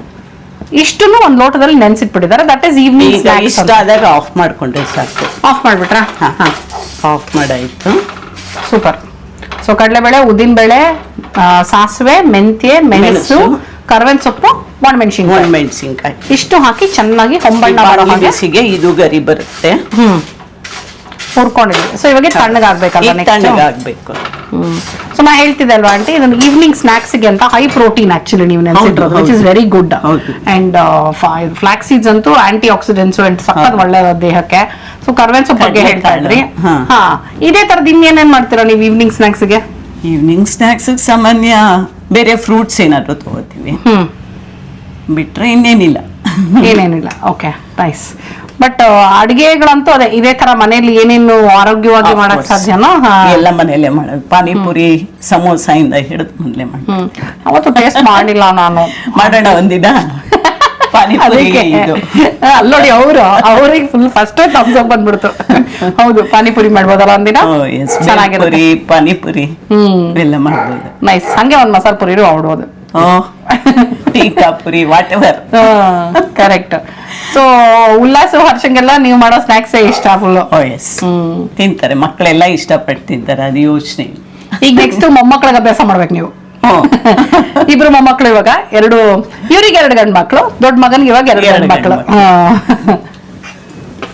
ಇಷ್ಟನ್ನು ಒಂದು ಲೋಟದಲ್ಲಿ ನೆನ್ಸಿಟ್ಬಿಟ್ಟಿದ್ದಾರೆ. ದಟ್ ಈಸ್ ಈವ್ನಿಂಗ್ ಇಷ್ಟ ಆದಾಗ ಆಫ್ ಮಾಡ್ಕೊಂಡ್ರೆ ಸಾಕು. ಆಫ್ ಮಾಡ್ಬಿಟ್ರಾ? ಹಾ. ಆಫ್ ಮಾಡಾಯ್ತು. ಸೂಪರ್ ಸೊ ಕಡಲೆಬೇಳೆ ಉದ್ದಿನಬೇಳೆ ಬೇಳೆ ಸಾಸಿವೆ ಮೆಂತ್ಯೆ ಮೆಣಸು. ಕರ್ಬೇವಿನ ಸೊಪ್ಪು ಒಣಮೆಣಸಿನ್ಕಾಯಿ. ಒಣ ಮೆಣಸಿನ್ಕಾಯಿ ಇಷ್ಟು ಹಾಕಿ ಚೆನ್ನಾಗಿ ಹೊಂಬಣ್ಣ ಬರೋ ಹಾಗೆ. ಇದು ಗರಿ ಬರುತ್ತೆ. ಹ್ಮ್. ಹುರ್ಕೊಂಡಿದ್ವಿ. ಸೊ ಇವಾಗ ತಣ್ಣಗಾಗಬೇಕಲ್ಲ ತಣ್ಣಗಾಗಬೇಕು. ಸೊ ನಾ ಹೇಳ್ತಿದ್ದೆ ಅಲ್ವಾ ಆಂಟಿ ಇದನ್ನ ಈವ್ನಿಂಗ್ ಸ್ನಾಕ್ಸ್ಗೆ ಅಂತ ಹೈ ಪ್ರೋಟೀನ್ ಆಕ್ಚುಲಿ ನೀವು ನೆನ್ಸಿಟ್ಟಿರೋದು which is very good. And flax seeds ಅಂತೂ ಆಂಟಿ ಆಕ್ಸಿಡೆಂಟ್ಸ್ ಅಂಡ್ ಸಖತ್ ಒಳ್ಳೆ ದೇಹಕ್ಕೆ. ಸೊ ಕರ್ವೆನ್ ಸೊಪ್ಪು ಬಗ್ಗೆ ಹೇಳ್ತಾ ಇದ್ರಿ. ಹಾ. ಇದೇ ತರದ ಇನ್ನೇನೇನ್ ಮಾಡ್ತೀರಾ ನೀವು ಈವ್ನಿಂಗ್ ಸ್ನಾಕ್ಸ್ಗೆ ಈವ್ನಿಂಗ್ ಸ್ನಾಕ್ಸ್ ಸಾಮಾನ್ಯ ಬೇರೆ ಫ್ರೂಟ್ಸ್ ಏನಾದ್ರು ತಗೋತೀವಿ. ಬಿಟ್ರೆ ಇನ್ನೇನಿಲ್ಲ. ಏನೇನಿಲ್ಲ. ಓಕೆ ನೈಸ್ ಬಟ್ ಅಡಿಗೆಗಳಂತೂ ಅದೇ ಇದೇ ತರ ಮನೆಯಲ್ಲಿ ಏನೇನು ಆರೋಗ್ಯವಾಗಿ ಮಾಡಕ್ ಸಾಧ್ಯನೋ ಎಲ್ಲ ಮನೆಯಲ್ಲೇ ಮಾಡೋದು. ಪಾನಿಪುರಿ ಸಮೋಸ ಇಂದ ಹಿಡಿದು ಮೊದಲೇ ಮಾಡಿ ಅವತ್ತು ಟೇಸ್ಟ್ ಮಾಡಿಲ್ಲ ನಾನು. ಮಾಡೋಣ ಒಂದಿನ. ಅಲ್ಲೋಡಿ ಅವರು ಅವ್ರಿಗೆ ಫುಲ್ ಫಸ್ಟ್ ತಮ್ಸ್ ಅಪ್ ಬಂದ್ಬಿಡ್ತು. ಹೌದು ಪಾನಿಪುರಿ ಮಾಡ್ಬೋದಲ್ಲ ಒಂದಿನ? ಚೆನ್ನಾಗಿರುತ್ತೆ. ಪಾನಿಪುರಿ ಹ್ಮ್. ಎಲ್ಲ ಮಾಡ್ಬೋದು. ನೈಸ್ ಹಂಗೆ ಒಂದ್ ಮಸಾಲ ಪುರಿ ಮಾಡ್ಬೋದು ಟೀ ಟೀಕಾ puri whatever correct so Ullas ಹರ್ಷಂಗೆಲ್ಲ ನೀವು ಮಾಡೋ ಸ್ನಾಕ್ಸ್ ಇಷ್ಟ ಫುಲ್ ಓ ಎಸ್ ಹ್ಮ್. ತಿಂತಾರೆ ಮಕ್ಕಳೆಲ್ಲ ಇಷ್ಟಪಟ್ಟು ತಿಂತಾರೆ ಅದು ಯೋಚನೆ. ಈಗ ನೆಕ್ಸ್ಟ್ ಮೊಮ್ಮಕ್ಕಳಿಗೆ ಅಭ್ಯಾಸ ಮಾಡ್ಬೇಕು ನೀವು. ಇಬ್ರು ಮೊಮ್ಮಕ್ಕಳು ಇವಾಗ ಎರಡು ಇವ್ರಿಗೆ ಎರಡು ಗಂಡು ಮಕ್ಕಳು ದೊಡ್ಡ ಮಗನಿಗೆ ಇವಾಗ ಎರಡು ಗಂಡು ಮಕ್ಕಳು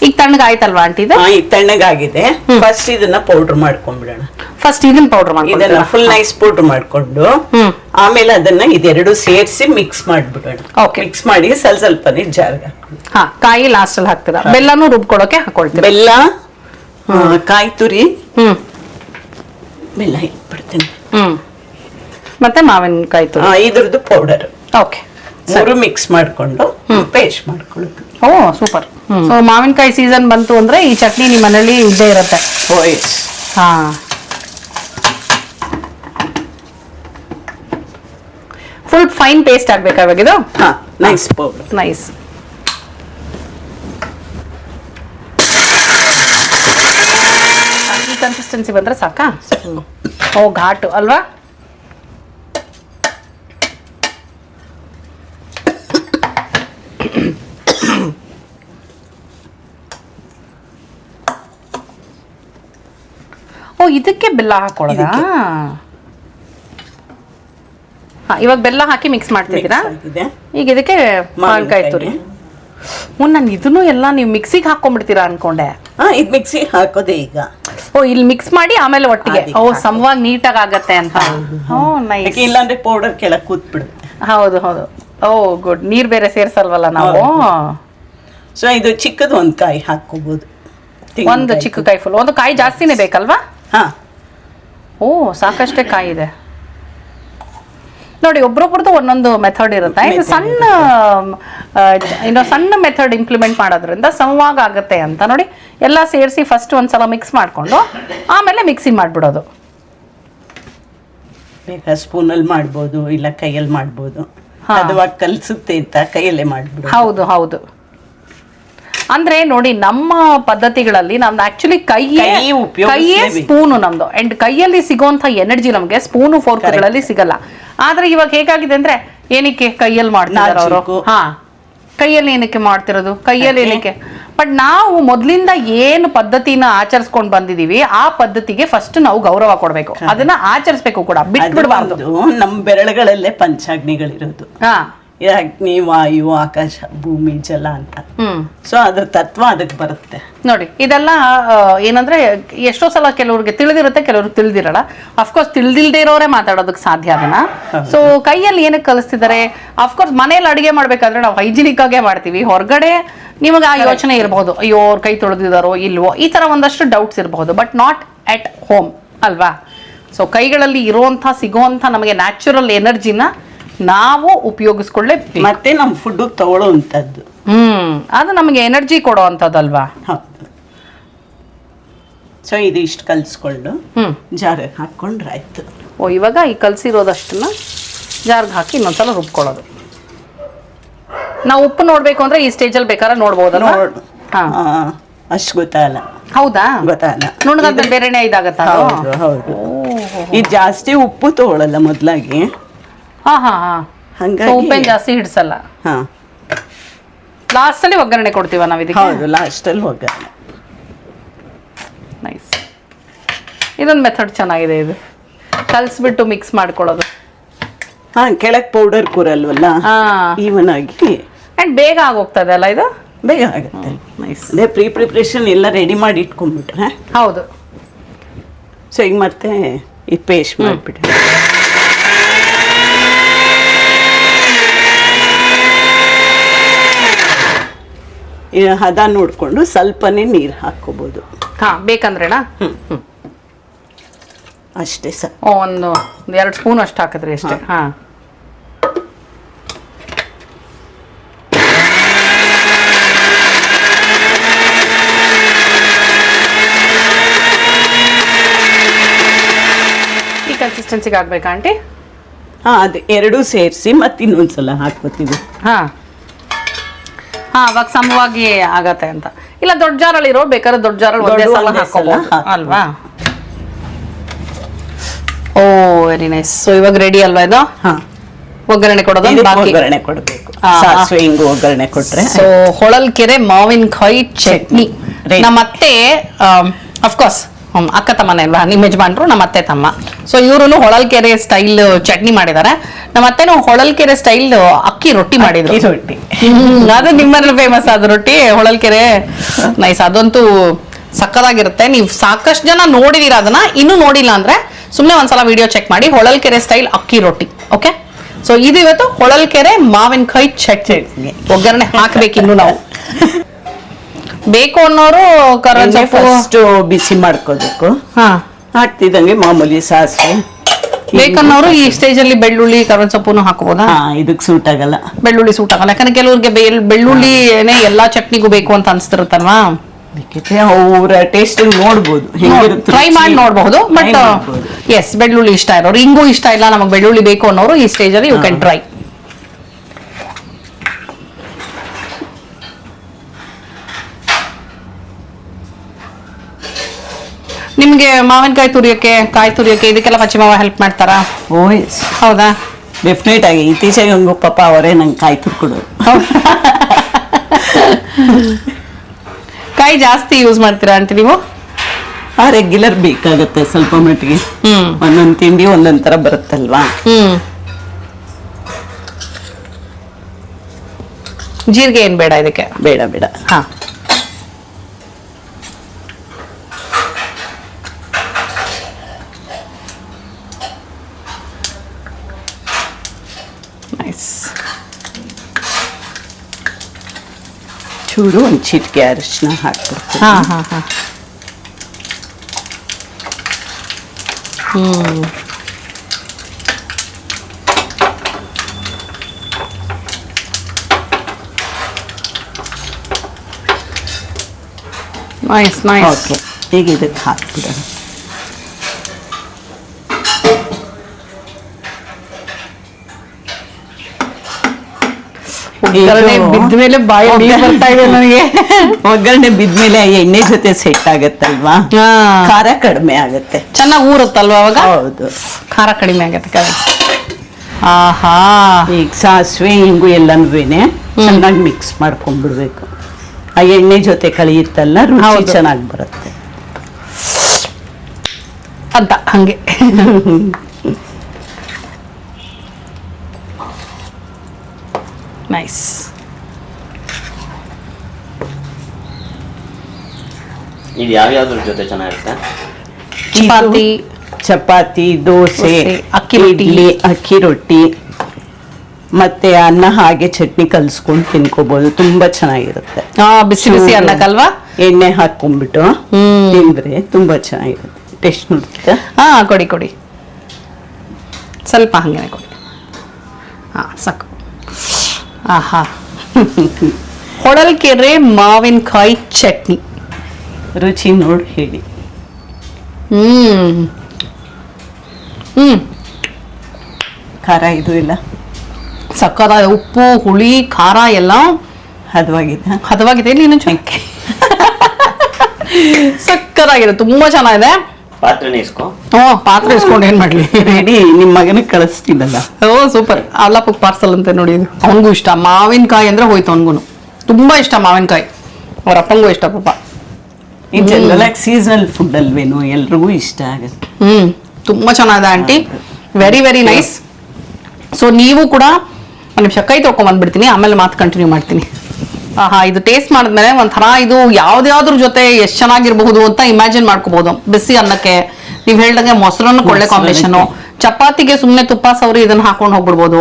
ಈಗ ತಣ್ಣಗಾಯ್ತಲ್ವಾ ಆಂಟಿ ಇದು? ಹಾ ಈಗ ತಣ್ಣಗಾಗಿದೆ ಫಸ್ಟ್ ಇದನ್ನ ಪೌಡರ್ ಮಾಡ್ಕೊಂಡ್ಬಿಡೋಣ. ಫಸ್ಟ್ ಇದನ್ನ ಪೌಡರ್ ಇದನ್ನ ಫುಲ್ ನೈಸ್ ಪೌಡರ್ ಮಾಡ್ಕೊಂಡು ಹ್ಮ್. ಆಮೇಲೆ ಅದನ್ನ ಇದೆರಡು ಸೇರಿಸಿ ಮಿಕ್ಸ್ ಮಾಡ್ಬಿಡೋಣ. Okay. ಮಿಕ್ಸ್ ಮಾಡಿ ಸ್ವಲ್ಪ ಸ್ವಲ್ಪನೇ ಜಾರ್ಗೆ ಹಾ ಕಾಯಿ ಲಾಸ್ಟ್ ಅಲ್ಲಿ ಹಾಕ್ತೀರಾ? ಬೆಲ್ಲನೂ ರುಬ್ಕೊಳಕ್ಕೆ ಹಾಕೊಳ್ತೀರಾ ಬೆಲ್ಲ ಆ, ಕಾಯಿ ತುರಿ ಹ್ಮ್. ಬೆಲ್ಲ ಇಟ್ಬಿಡ್ತೀನಿ. ಹ್ಮ್. ಮತ್ತೆ ಮಾವಿನಕಾಯಿ ತುರಿ. ಆ, ಇದ್ರದ್ದು ಪೌಡರ್ ಓಕೆ ಮೂರು ಮಿಕ್ಸ್ ಮಾಡ್ಕೊಂಡು ಪೇಸ್ಟ್ ಮಾಡ್ಕೊಳ್ಳೋದು. ಓ ಸೂಪರ್ ಸೊ ಮಾವಿನಕಾಯಿ ಸೀಸನ್ ಬಂತು ಅಂದ್ರೆ ಈ ಚಟ್ನಿ ನಿಮ್ಮ ಮನೇಲಿ ಇದ್ದೇ ಇರುತ್ತೆ. ಓ ಎಸ್ ಹಾ. ಫುಲ್ ಫೈನ್ ಪೇಸ್ಟ್ ಆಗ್ಬೇಕಾ ಇವಾಗ ಇದು? ಹಾ ನೈಸ್ ಪೌಡರ್ ನೈಸ್ ಈ ಕನ್ಸಿಸ್ಟೆನ್ಸಿ ಬಂದ್ರೆ ಸಾಕಾ? ಓ ಘಾಟು ಅಲ್ವಾ ಓ ಇದಕ್ಕೆ ಬೆಲ್ಲ ಹಾಕೊಳ್ಳೋದಾ ಹಾ ಇವಾಗ ಬೆಲ್ಲ ಹಾಕಿ ಮಿಕ್ಸ್ ಮಾಡ್ತಿದ್ದೀರಾ? ಈಗ ಇದಕ್ಕೆ ಮಾವಿನಕಾಯಿ. ತುರಿ. ಹ್ಞೂ ನಾನು ಇದನ್ನು ಎಲ್ಲ ನೀವು ಮಿಕ್ಸಿಗೆ ಹಾಕೊಂಡ್ಬಿಡ್ತೀರಾ ಅನ್ಕೊಂಡೆ. ಹಾ ಇದ್ ಮಿಕ್ಸಿ ಹಾಕೋದೆ ಈಗ. ಓ ಇಲ್ಲಿ ಮಿಕ್ಸ್ ಮಾಡಿ ಆಮೇಲೆ ಒಟ್ಟಿಗೆ. ಓ ಸಮವಾಗಿ ನೀಟಾಗಿ ಆಗತ್ತೆ ಅಂತ. ಓ ನೈಸ್ ಇಲ್ಲಾಂದ್ರೆ ಪೌಡರ್ ಕೆಳಗೆ ಕೂತ್ಬಿಡುತ್ತೆ. ಹೌದು ಹೌದು. ಓ ಗುಡ್ ನೀರ್ ಬೇರೆ ಸೇರ್ಸಲ್ವಲ್ಲ ನಾವು? ಸೊ ಇದು ಚಿಕ್ಕದು ಒಂದು ಕಾಯಿ ಹಾಕೋಬಹುದು ಒಂದು ಚಿಕ್ಕ ಕಾಯಿ ಫುಲ್ ಒಂದು ಕಾಯಿ ಜಾಸ್ತಿನೇ ಬೇಕಲ್ವಾ? ಹಾ. ಓ ಸಾಕಷ್ಟೇ ಕಾಯಿ ಇದೆ ನೋಡಿ ಒಬ್ರೊಬ್ರದ್ದು ಒಂದೊಂದು ಮೆಥಡ್ ಇರುತ್ತೆ. ಇದು ಸಣ್ಣ ಇನ್ನು ಸಣ್ಣ ಮೆಥಡ್ ಇಂಪ್ಲಿಮೆಂಟ್ ಮಾಡೋದ್ರಿಂದ ಸಮವಾಗ ಆಗುತ್ತೆ ಅಂತ. ನೋಡಿ ಎಲ್ಲ ಸೇರಿಸಿ ಫಸ್ಟ್ ಒಂದ್ಸಲ ಮಿಕ್ಸ್ ಮಾಡಿಕೊಂಡು ಆಮೇಲೆ ಮಿಕ್ಸಿ ಮಾಡಿಬಿಡೋದು. ಬೇಕಾ ಸ್ಪೂನಲ್ಲಿ ಮಾಡ್ಬೋದು ಇಲ್ಲ ಕೈಯಲ್ಲಿ ಮಾಡ್ಬೋದು. ಕಲ್ಸುತ್ತೆ ಅಂತ ಕೈಯಲ್ಲೇ ಮಾಡ್ಬಿಡು ಹೌದು ಹೌದು. ಅಂದ್ರೆ ನೋಡಿ ನಮ್ಮ ಪದ್ಧತಿಗಳಲ್ಲಿ ನಮ್ದು ಆಕ್ಚುಲಿ ಕೈ. ಕೈಯೇ ಸ್ಪೂನು ನಮ್ದು. ಅಂಡ್ ಕೈಯಲ್ಲಿ ಸಿಗೋಂತ ಎನರ್ಜಿ ನಮ್ಗೆ ಸ್ಪೂನು ಫೋರ್ಕ್ಗಳಲ್ಲಿ ಸಿಗಲ್ಲ. ಆದ್ರೆ ಇವಾಗ ಹೇಗಾಗಿದೆ ಅಂದ್ರೆ ಏನಕ್ಕೆ ಕೈಯಲ್ಲಿ ಮಾಡ್ತಾರೆ ಅವರು? ಹಾ. ಕೈಯಲ್ಲಿ ಏನಕ್ಕೆ ಮಾಡ್ತಿರೋದು? ಕೈಯಲ್ಲಿ? ಏನಕ್ಕೆ? ಬಟ್ ನಾವು ಮೊದ್ಲಿಂದ ಏನು ಪದ್ಧತಿನ ಆಚರಿಸ್ಕೊಂಡು ಬಂದಿದೀವಿ ಆ ಪದ್ಧತಿಗೆ ಫಸ್ಟ್ ನಾವು ಗೌರವ ಕೊಡ್ಬೇಕು. ಅದನ್ನ ಆಚರಿಸ್ಬೇಕು ಕೂಡ ಬಿಟ್ಬಿಡಬಾರ್ದು. ನಮ್ಮ ಬೆರಳುಗಳಲ್ಲೇ ಪಂಚಾಗ್ನಿಗಳಿರೋದು. ಹಾ. ಅಗ್ನಿ ವಾಯು ಆಕಾಶ ಭೂಮಿ ಜಲ ಅಂತ. ಸೊ ಅದ್ರ ತತ್ವ ಅದಕ್ಕೆ ಬರುತ್ತೆ. ನೋಡಿ ಇದೆಲ್ಲ ಏನಂದ್ರೆ ಎಷ್ಟೋ ಸಲ ಕೆಲವ್ರಿಗೆ ತಿಳಿದಿರುತ್ತೆ ಕೆಲವ್ರಿಗೆ ತಿಳಿದಿರಲ್ಲ. ಅಫ್ಕೋರ್ಸ್ ತಿಳಿದಿಲ್ದೇ ಇರೋರೇ ಮಾತಾಡೋದಕ್ಕೆ ಸಾಧ್ಯ ಅದನ್ನ. ಸೊ ಕೈಯಲ್ಲಿ ಏನಕ್ಕೆ ಕಲಿಸ್ತಿದ್ದಾರೆ? ಅಫ್ಕೋರ್ಸ್ ಮನೇಲಿ ಅಡಿಗೆ ಮಾಡ್ಬೇಕಾದ್ರೆ ನಾವು ಹೈಜಿನಿಕ್ ಆಗೇ ಮಾಡ್ತೀವಿ. ಹೊರಗಡೆ ನಿಮಗೆ ಆ ಯೋಚನೆ ಇರಬಹುದು ಅಯ್ಯೋ ಅವ್ರ ಕೈ ತೊಳೆದಿದಾರೋ ಇಲ್ವೋ ಈ ತರ ಒಂದಷ್ಟು ಡೌಟ್ಸ್ ಇರಬಹುದು ಬಟ್ ನಾಟ್ ಅಟ್ ಹೋಮ್ ಅಲ್ವಾ? ಸೊ ಕೈಗಳಲ್ಲಿ ಇರುವಂಥ ಸಿಗುವಂಥ ನಮಗೆ ನ್ಯಾಚುರಲ್ ಎನರ್ಜಿನ ನಾವು ಉಪಯೋಗಿಸ್ಕೊಳ್ಳೇಬೇಕು. ಮತ್ತೆ ನಮ್ಮ ಫುಡ್ ತಗೊಳ್ಳೋವಂಥದ್ದು. ಹ್ಮ್. ಅದು ನಮಗೆ ಎನರ್ಜಿ ಕೊಡೋ ಅಂಥದ್ದಲ್ವಾ ಹೌದು. ಸೊ ಇದು ಇಷ್ಟು ಕಲಿಸ್ಕೊಂಡು ಹ್ಮ್. ಜಾರಿಗೆ ಹಾಕ್ಕೊಂಡ್ರೆ ಆಯ್ತು. ಓ ಇವಾಗ ಈ ಕಲಸಿರೋದಷ್ಟನ್ನ ಜಾರ್ಗೆ ಹಾಕಿ ಇನ್ನೊಂದ್ಸಲ ರುಬ್ಕೊಳ್ಳೋದು. ನಾವು ಉಪ್ಪು ನೋಡ್ಬೇಕು ಅಂದ್ರೆ ಈ ಸ್ಟೇಜಲ್ಲಿ ಬೇಕಾದ್ರೆ ನೋಡ್ಬೋದಲ್ಲ ನೋಡು ಹಾ. ಅಷ್ಟು ಗೊತ್ತಾಗಲ್ಲ ಹೌದಾ? ಗೊತ್ತಾಗಲ್ಲ ನುಣ್ಣಗಾದ್ಮೇಲೆ ಬೇರೆನೆ ಇದಾಗತ್ತಾ ಅದು? ಹೌದು ಹೌದು. ಇದು ಜಾಸ್ತಿ ಉಪ್ಪು ತಗೊಳ್ಳಲ್ಲ ಮೊದಲಾಗಿ. ಹಾ ಹಾ ಹಾ. ಹಂಗಾಗಿ- So ಜಾಸ್ತಿ ಹಿಡ್ಸಲ್ಲ. ಹಾ. ಲಾಸ್ಟ್ ಅಲ್ಲಿ ಒಗ್ಗರಣೆ ಕೊಡ್ತೀವ ನಾವ್ ಇದಕ್ಕೆ? ಹೌದು ಲಾಸ್ಟಲ್ಲಿ ಒಗ್ಗರಣೆ. ನೈಸ್ ಇದೊಂದು ಮೆಥಡ್ ಚೆನ್ನಾಗಿದೆ ಇದು. ಕಲ್ಸ್ಬಿಟ್ಟು ಮಿಕ್ಸ್ ಮಾಡ್ಕೊಳ್ಳೋದು. ಹಾ ಕೆಳಗೆ ಪೌಡರ್ ಕೂರಲ್ವಲ್ಲ? ಹಾ. ಈವನ್ ಆಗಿ. ಅಂಡ್ ಬೇಗ ಆಗೋಗ್ತದೆ ಅಲ್ಲ ಇದು? ಬೇಗ ಆಗುತ್ತೆ. ನೈಸ್ ಅದೇ ಪ್ರೀ ಪ್ರಿಪ್ರೇಷನ್ ಎಲ್ಲ ರೆಡಿ ಮಾಡಿ ಇಟ್ಕೊಂಡ್ಬಿಟ್ರೆ ಹೌದು. ಸೊ ಈಗ ಮತ್ತೆ ಈ ಪೇಸ್ಟ್ ಮಾಡಿಬಿಟ್ರೆ ಹದ ನೋಡಿಕೊಂಡು ಸ್ವಲ್ಪನೇ ನೀರು ಹಾಕ್ಕೋಬೋದು. ಹಾ ಬೇಕಂದ್ರೆನಾ? ಅಷ್ಟೇ ಸರ್. ಓ, ಒಂದು ಒಂದು ಎರಡು ಸ್ಪೂನ್ ಅಷ್ಟು ಹಾಕಿದ್ರೆ ಅಷ್ಟೇ. ಹಾ. ಈ ಕನ್ಸಿಸ್ಟೆನ್ಸಿಗೆ ಆಗ್ಬೇಕಾ ಆಂಟಿ? ಹಾಂ ಅದು ಎರಡೂ ಸೇರಿಸಿ ಮತ್ತೆ ಇನ್ನೊಂದ್ಸಲ ಹಾಕ್ಕೋತೀವಿ ಹಾ. ಹಾ ಅವಾಗ ಸಮವಾಗಿ ಆಗತ್ತೆ ಅಂತ. ಇಲ್ಲ ದೊಡ್ಡ ಜಾರಲ್ಲಿ ಇರೋ ಬೇಕಾದ್ರೆ ದೊಡ್ಡ ಜಾರಲ್ಲಿ ಒಂದೇ ಸಲ ಹಾಕೋಬಹುದು ಅಲ್ವಾ? ಓ ವೆರಿ ನೈಸ್ ಸೊ ಇವಾಗ ರೆಡಿ ಅಲ್ವಾ ಇದು? ಹಾ. ಒಗ್ಗರಣೆ ಕೊಡೋದು? ಬಾಕಿ ಒಗ್ಗರಣೆ ಕೊಡಬೇಕು. ಹಾ. ಸಾಸಿವೆ ಹಿಂಗು ಒಗ್ಗರಣೆ ಕೊಟ್ರೆ ಸೊ ಹೊಳಲ್ಕೆರೆ ಮಾವಿನಕಾಯಿ ಚಟ್ನಿ. ನಮ್ಮ ಅತ್ತೆ ಅಫ್ಕೋರ್ಸ್ ಹ್ಮ್ ಅಕ್ಕ ತಮ್ಮನೇ ಅಲ್ವಾ ನಿಮ್ಮ ಯಜಮಾನ್ರು ನಮ್ಮ ಅತ್ತೆ ತಮ್ಮ. ಸೊ ಇವರು ಹೊಳಲ್ಕೆರೆ ಸ್ಟೈಲ್ ಚಟ್ನಿ ಮಾಡಿದ್ದಾರೆ ನಮ್ಮ ಅತ್ತೆನೂ ಹೊಳಲ್ಕೆರೆ ಸ್ಟೈಲ್ ಅಕ್ಕಿ ರೊಟ್ಟಿ ಮಾಡಿದ್ರು. ರೊಟ್ಟಿ. ಅದು ನಿಮ್ಮಲ್ಲಿ ಫೇಮಸ್ ಆದ ರೊಟ್ಟಿ ಹೊಳಲ್ಕೆರೆ. ನೈಸ್ ಅದಂತೂ ಸಕ್ಕದಾಗಿರುತ್ತೆ. ನೀವು ಸಾಕಷ್ಟು ಜನ ನೋಡಿದೀರ ಅದನ್ನ ಇನ್ನೂ ನೋಡಿಲ್ಲ ಅಂದ್ರೆ ಸುಮ್ಮನೆ ಒಂದ್ಸಲ ವಿಡಿಯೋ ಚೆಕ್ ಮಾಡಿ ಹೊಳಲ್ಕೆರೆ ಸ್ಟೈಲ್ ಅಕ್ಕಿ ರೊಟ್ಟಿ ಓಕೆ ಸೊ ಇದು ಇವತ್ತು ಹೊಳಲ್ಕೆರೆ ಮಾವಿನಕಾಯಿ ಚಟ್ನಿ. ಒಗ್ಗರಣೆ ಹಾಕ್ಬೇಕು ಇನ್ನು ನಾವು. ಬೇಕು ಅನ್ನೋರು ಸೊಪ್ಪು ಫಸ್ಟ್ ಬಿಸಿ ಮಾಡ್ಕೋಬೇಕು ಹಾ. ಹಾಕ್ತಿದ್ದಂಗೆ ಮಾಮೂಲಿ ಸಾಸಿವೆ. ಬೇಕನ್ನೋರು ಈ ಸ್ಟೇಜ್ ಅಲ್ಲಿ ಬೆಳ್ಳುಳ್ಳಿ ಕರಣ್ ಸೊಪ್ಪುನು ಹಾಕಬಹುದಾ ಹಾ ಇದಕ್ ಸೂಟ್ ಆಗಲ್ಲ. ಬೆಳ್ಳುಳ್ಳಿ ಸೂಟ್ ಆಗಲ್ಲ. ಯಾಕಂದ್ರೆ ಕೆಲವ್ರಿಗೆ ಬೆಳ್ಳುಳ್ಳಿ ಬೆಳ್ಳುಳ್ಳಿನೇ ಎಲ್ಲಾ ಚಟ್ನಿಗೂ ಬೇಕು ಅಂತ ಅನ್ಸ್ತಿರುತ್ತಲ್ವಾ? ಬೇಕಿದ್ರೆ ಅವರ ಟೇಸ್ಟ್ ನೋಡ್ಬೋದು. ಹೆಂಗಿರುತ್ತೆ ಟ್ರೈ ಮಾಡಿ ರುಚಿ. ನೋಡಬಹುದು ಬಟ್ ಮಾಡ್ಬೋದು. ಎಸ್ ಬೆಳ್ಳುಳ್ಳಿ ಇಷ್ಟ ಇರೋರು. ಹಿಂಗೂ ಇಷ್ಟ ಇಲ್ಲ ನಮಗೆ ಬೆಳ್ಳುಳ್ಳಿ ಬೇಕು ಅನ್ನೋರು ಈ ಸ್ಟೇಜ್ ಅಲ್ಲಿ ಯು ಕ್ಯಾನ್ ಟ್ರೈ ನಿಮ್ಗೆ ಮಾವಿನಕಾಯಿ ತುರಿಯೋಕೆ ಕಾಯಿ ತುರಿಯೋಕೆ ಇದಕ್ಕೆಲ್ಲ ಪಚ್ಚಿ ಮಾವ ಹೆಲ್ಪ್ ಮಾಡ್ತಾರಾ? ಓ ಹೌದಾ? ಡೆಫಿನೆಟ್ ಆಗಿ. ಇತ್ತೀಚೆಗೆ ಹಂಗು ಪಾಪ ಅವರೇ ನಂಗೆ ಕಾಯಿ ತುರ್ಕೊಡು ಕಾಯಿ ಜಾಸ್ತಿ ಯೂಸ್ ಮಾಡ್ತೀರಾ ಅಂತ ನೀವು? ಆ ರೆಗ್ಯುಲರ್ ಬೇಕಾಗತ್ತೆ ಸ್ವಲ್ಪ ಮಟ್ಟಿಗೆ. ಹ್ಮ್. ಒಂದೊಂದು ತಿಂಡಿ ಒಂದೊಂದ್ ತರ ಬರುತ್ತಲ್ವಾ? ಹ್ಮ್. ಜೀರಿಗೆ ಏನ್ ಬೇಡ ಇದಕ್ಕೆ? ಬೇಡ ಬೇಡ. ಹಾ. ಚೂರು ಒಂದ್ ಚಿಟಿಕೆ ಅರಿಶಿನ ಹಾಕ್ಬಿಡ್ತೀನಿ ಹಾ ಹಾ ಹಾ ಹ್ಮ್ ನೈಸ್ ನೈಸ್ ಓಕೆ ಈಗ ಇದಕ್ಕೆ ಹಾಕ್ಬಿಡೋಣ ಒಗ್ಗರಣೆ ಬಿದ್ಮೇಲೆ ಬಾಯಿ ನೀರು ಬರ್ತಾ ಇದೆ ನನಗೆ. ಒಗ್ಗರಣೆ ಬಿದ್ಮೇಲೆ ಮೇಲೆ ಎಣ್ಣೆ ಜೊತೆ ಸೆಟ್ ಆಗತ್ತಲ್ವಾ. ಖಾರ ಕಡಿಮೆ ಆಗುತ್ತೆ. ಚೆನ್ನಾಗಿ ಊರುತ್ತಲ್ವಾ ಅವಾಗ? ಹೌದು. ಖಾರ ಕಡಿಮೆ ಆಗತ್ತೆ ಆಹಾ. ಈಗ ಸಾಸಿವೆ ಹಿಂಗು ಎಲ್ಲನೂನೆ ಚೆನ್ನಾಗಿ ಮಿಕ್ಸ್ ಮಾಡ್ಕೊಂಡ್ಬಿಡ್ಬೇಕು. ಆ ಎಣ್ಣೆ ಜೊತೆ ಕಳಿಯುತ್ತಲ್ಲ ರುಚಿ ಚೆನ್ನಾಗಿ ಬರುತ್ತೆ. ಅಂತ ಹಂಗೆ. ನೈಸ್ ಇದು ಯಾವ್ಯಾವ್ದ್ರ ಜೊತೆ ಚೆನ್ನಾಗಿರುತ್ತೆ? ಚಪಾತಿ ಚಪಾತಿ ದೋಸೆ ದೋಸೆ, ಅಕ್ಕಿ ರೊಟ್ಟಿ. ಇಡ್ಲಿ ಅಕ್ಕಿ ರೊಟ್ಟಿ. ಮತ್ತೆ ಅನ್ನ ಹಾಗೆ ಚಟ್ನಿ ಕಲ್ಸ್ಕೊಂಡು ತಿನ್ಕೋಬಹುದು ತುಂಬಾ ಚೆನ್ನಾಗಿರುತ್ತೆ. ಆ ಬಿಸಿ ಬಿಸಿ ಅನ್ನಕ್ಕಲ್ವಾ? ಎಣ್ಣೆ ಹಾಕೊಂಡ್ಬಿಟ್ಟು ಹ್ಮ್. ತಿಂದ್ರೆ ತುಂಬಾ ಚೆನ್ನಾಗಿರುತ್ತೆ. ಟೇಸ್ಟ್ ನೋಡುತ್ತೆ ಹಾ ಕೊಡಿ ಕೊಡಿ. ಸ್ವಲ್ಪ ಹಂಗೆ ಕೊಡಿ. ಹಾ ಸಾಕು. ಆಹಾ. ಹೊಳಲ್ಕೆರೆ ಮಾವಿನಕಾಯಿ ಚಟ್ನಿ. ರುಚಿ ನೋಡಿ ಹೇಳಿ. ಹ್ಮ್. ಹ್ಮ್. ಖಾರ ಇದು ಇಲ್ಲ. ಸಕ್ಕದ ಉಪ್ಪು ಹುಳಿ ಖಾರ ಎಲ್ಲ ಹದವಾಗಿದೆ. ಹದವಾಗಿದೆ ಇಲ್ಲಿ ಇನ್ನೊಂದು ಸಕ್ಕರಾಗಿದೆ ಸಕ್ಕದಾಗಿದೆ ತುಂಬಾ ಚೆನ್ನಾಗಿದೆ. ಪಾತ್ರೆನೇ ಇಸ್ಕೊ. ಹ್ಞೂ ಪಾತ್ರೆ ಇಸ್ಕೊಂಡು ಏನ್ ಮಾಡ್ಲಿ? ರೆಡಿ ನಿಮ್ ಮಗನಿಗೆ ಕಳಿಸ್ತಿದ್ದಲ್ಲ. ಓ ಸೂಪರ್. ಅಲ್ಲಪ್ಪಗೆ ಪಾರ್ಸಲ್ ಅಂತ ನೋಡಿ ಇದು. ಅವನಿಗೂ ಇಷ್ಟ. ಮಾವಿನಕಾಯಿ ಅಂದ್ರೆ ಹೋಯ್ತು ಅವನಿಗೂ ತುಂಬಾ ಇಷ್ಟ ಮಾವಿನಕಾಯಿ. ಅವ್ರ ಅಪ್ಪಂಗೂ ಇಷ್ಟ ಪಾಪ. ಈ ಜನರಲ್ ಆಗಿ ಸೀಸನಲ್ ಫುಡ್ ಅಲ್ವೇನು ಎಲ್ರಿಗೂ ಇಷ್ಟ ಆಗುತ್ತೆ. ಹ್ಮ್. ತುಂಬಾ ಚೆನ್ನಾಗಿದೆ aunty. Very very nice so ನೀವು ಕೂಡ ಒಂದು ನಿಮಿಷ ಕೈ ತೊಗೊಂಬಂದ್ಬಿಡ್ತೀನಿ ಆಮೇಲೆ ಮಾತು ಕಂಟಿನ್ಯೂ ಮಾಡ್ತೀನಿ. ಆಹಾ ಇದು ಟೇಸ್ಟ್ ಮಾಡಿದ್ಮೇಲೆ ಒಂಥರ ಇದು ಯಾವ್ದ್ಯಾವ್ದ್ರ ಜೊತೆ ಎಷ್ಟು ಚೆನ್ನಾಗಿರ್ಬಹುದು ಅಂತ ಇಮ್ಯಾಜಿನ್ ಮಾಡ್ಕೋಬಹುದು ಬಿಸಿ ಅನ್ನಕ್ಕೆ ನೀವ್ ಹೇಳ್ದಂಗೆ ಮೊಸರನ್ನು ಕೊಳ್ಳೆ ಮೊಸರನ್ನಕ್ಕೆ. ಕಾಂಬಿನೇಷನ್ ಚಪಾತಿಗೆ ಸುಮ್ನೆ ತುಪ್ಪ ಸವರಿ ಇದನ್ನ ಹಾಕೊಂಡು ಹೋಗ್ಬಿಡ್ಬೋದು.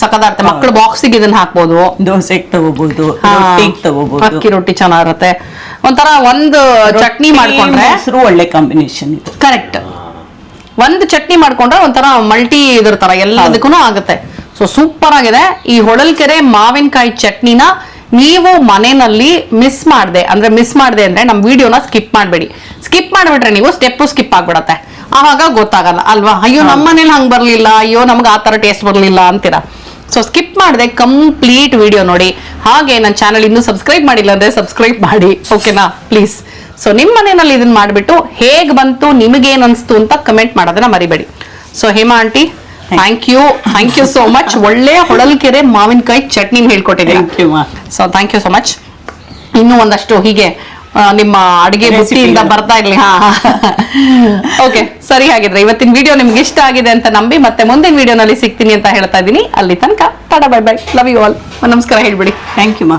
ಸಕದಾರ್ಥ ಮಕ್ಕಳ ಬಾಕ್ಸಿಗೆ ಇದನ್ನ ಹಾಕ್ಬೋದು. ದೋಸೆ ತಗೋಬಹುದು ಅಕ್ಕಿ ರೊಟ್ಟಿ ಚೆನ್ನಾಗಿರುತ್ತೆ. ಒಂಥರ ಒಂದು ಚಟ್ನಿ ಮಾಡ್ಕೊಂಡ್ರೆ ಒಳ್ಳೆ ಕಾಂಬಿನೇಷನ್ ಕರೆಕ್ಟ್ ಒಂದು ಚಟ್ನಿ ಮಾಡ್ಕೊಂಡ್ರೆ ಒಂಥರ ಮಲ್ಟಿ ಇದ್ರ ತರ ಎಲ್ಲದಕ್ಕೂ ಆಗುತ್ತೆ. ಸೊ ಸೂಪರ್ ಆಗಿದೆ. ಈ ಹೊಳಲ್ಕೆರೆ ಮಾವಿನಕಾಯಿ ಚಟ್ನಿನ ನೀವು ಮನೆಯಲ್ಲಿ ಮಿಸ್ ಮಾಡಿದೆ ಅಂದ್ರೆ ಮಿಸ್ ಮಾಡಿದೆ ಅಂದ್ರೆ ನಮ್ಮ ವಿಡಿಯೋನ ಸ್ಕಿಪ್ ಮಾಡಬೇಡಿ. ಸ್ಕಿಪ್ ಮಾಡಿಬಿಟ್ರೆ ನೀವು ಸ್ಟೆಪ್ ಸ್ಕಿಪ್ ಆಗ್ಬಿಡತ್ತೆ. ಆವಾಗ ಗೊತ್ತಾಗಲ್ಲ ಅಲ್ವಾ? ಅಯ್ಯೋ ನಮ್ಮ ಮನೇಲಿ ಹಂಗೆ ಬರಲಿಲ್ಲ ಅಯ್ಯೋ ನಮ್ಗೆ ಆ ತರ ಟೇಸ್ಟ್ ಬರಲಿಲ್ಲ ಅಂತೀರಾ? ಸೊ ಸ್ಕಿಪ್ ಮಾಡಿದೆ ಕಂಪ್ಲೀಟ್ ವಿಡಿಯೋ ನೋಡಿ. ಹಾಗೆ ನನ್ನ ಚಾನಲ್ ಇನ್ನೂ ಸಬ್ಸ್ಕ್ರೈಬ್ ಮಾಡಿಲ್ಲ ಅಂದ್ರೆ ಸಬ್ಸ್ಕ್ರೈಬ್ ಮಾಡಿ ಓಕೆನಾ ಪ್ಲೀಸ್ ಸೊ ನಿಮ್ಮ ಮನೆಯಲ್ಲಿ ಇದನ್ನ ಮಾಡಿಬಿಟ್ಟು ಹೇಗ್ ಬಂತು ನಿಮಗೇನ್ ಅನ್ಸ್ತು ಅಂತ ಕಮೆಂಟ್ ಮಾಡೋದನ್ನ ಮರಿಬೇಡಿ. So Hema aunty thank you thank you so much ಒಳ್ಳೆ ಹೊಳಲ್ಕೆರೆ ಮಾವಿನಕಾಯಿ ಚಟ್ನಿ ಹೇಳ್ಕೊಟ್ಟಿದೆ ಮಾ so thank you so much ಇನ್ನೂ ಒಂದಷ್ಟು ಹೀಗೆ ಆ, ನಿಮ್ಮ ಅಡುಗೆ Recipe ಬುಟ್ಟಿಯಿಂದ ಗಳು. ಬರ್ತಾ ಇರ್ಲಿ ಹಾ. ಓಕೆ ಸರಿ ಹಾಗಿದ್ರೆ ಇವತ್ತಿನ ವಿಡಿಯೋ ನಿಮ್ಗೆ ಇಷ್ಟ ಆಗಿದೆ ಅಂತ ನಂಬಿ ಮತ್ತೆ ಮುಂದಿನ ವಿಡಿಯೋನಲ್ಲಿ ಸಿಗ್ತೀನಿ ಅಂತ ಹೇಳ್ತಾ ಇದ್ದೀನಿ. ಅಲ್ಲಿ ತನಕ tata bye bye love you all ನಮಸ್ಕಾರ ಹೇಳ್ಬಿಡಿ. ಥ್ಯಾಂಕ್ ಯು ಮಾ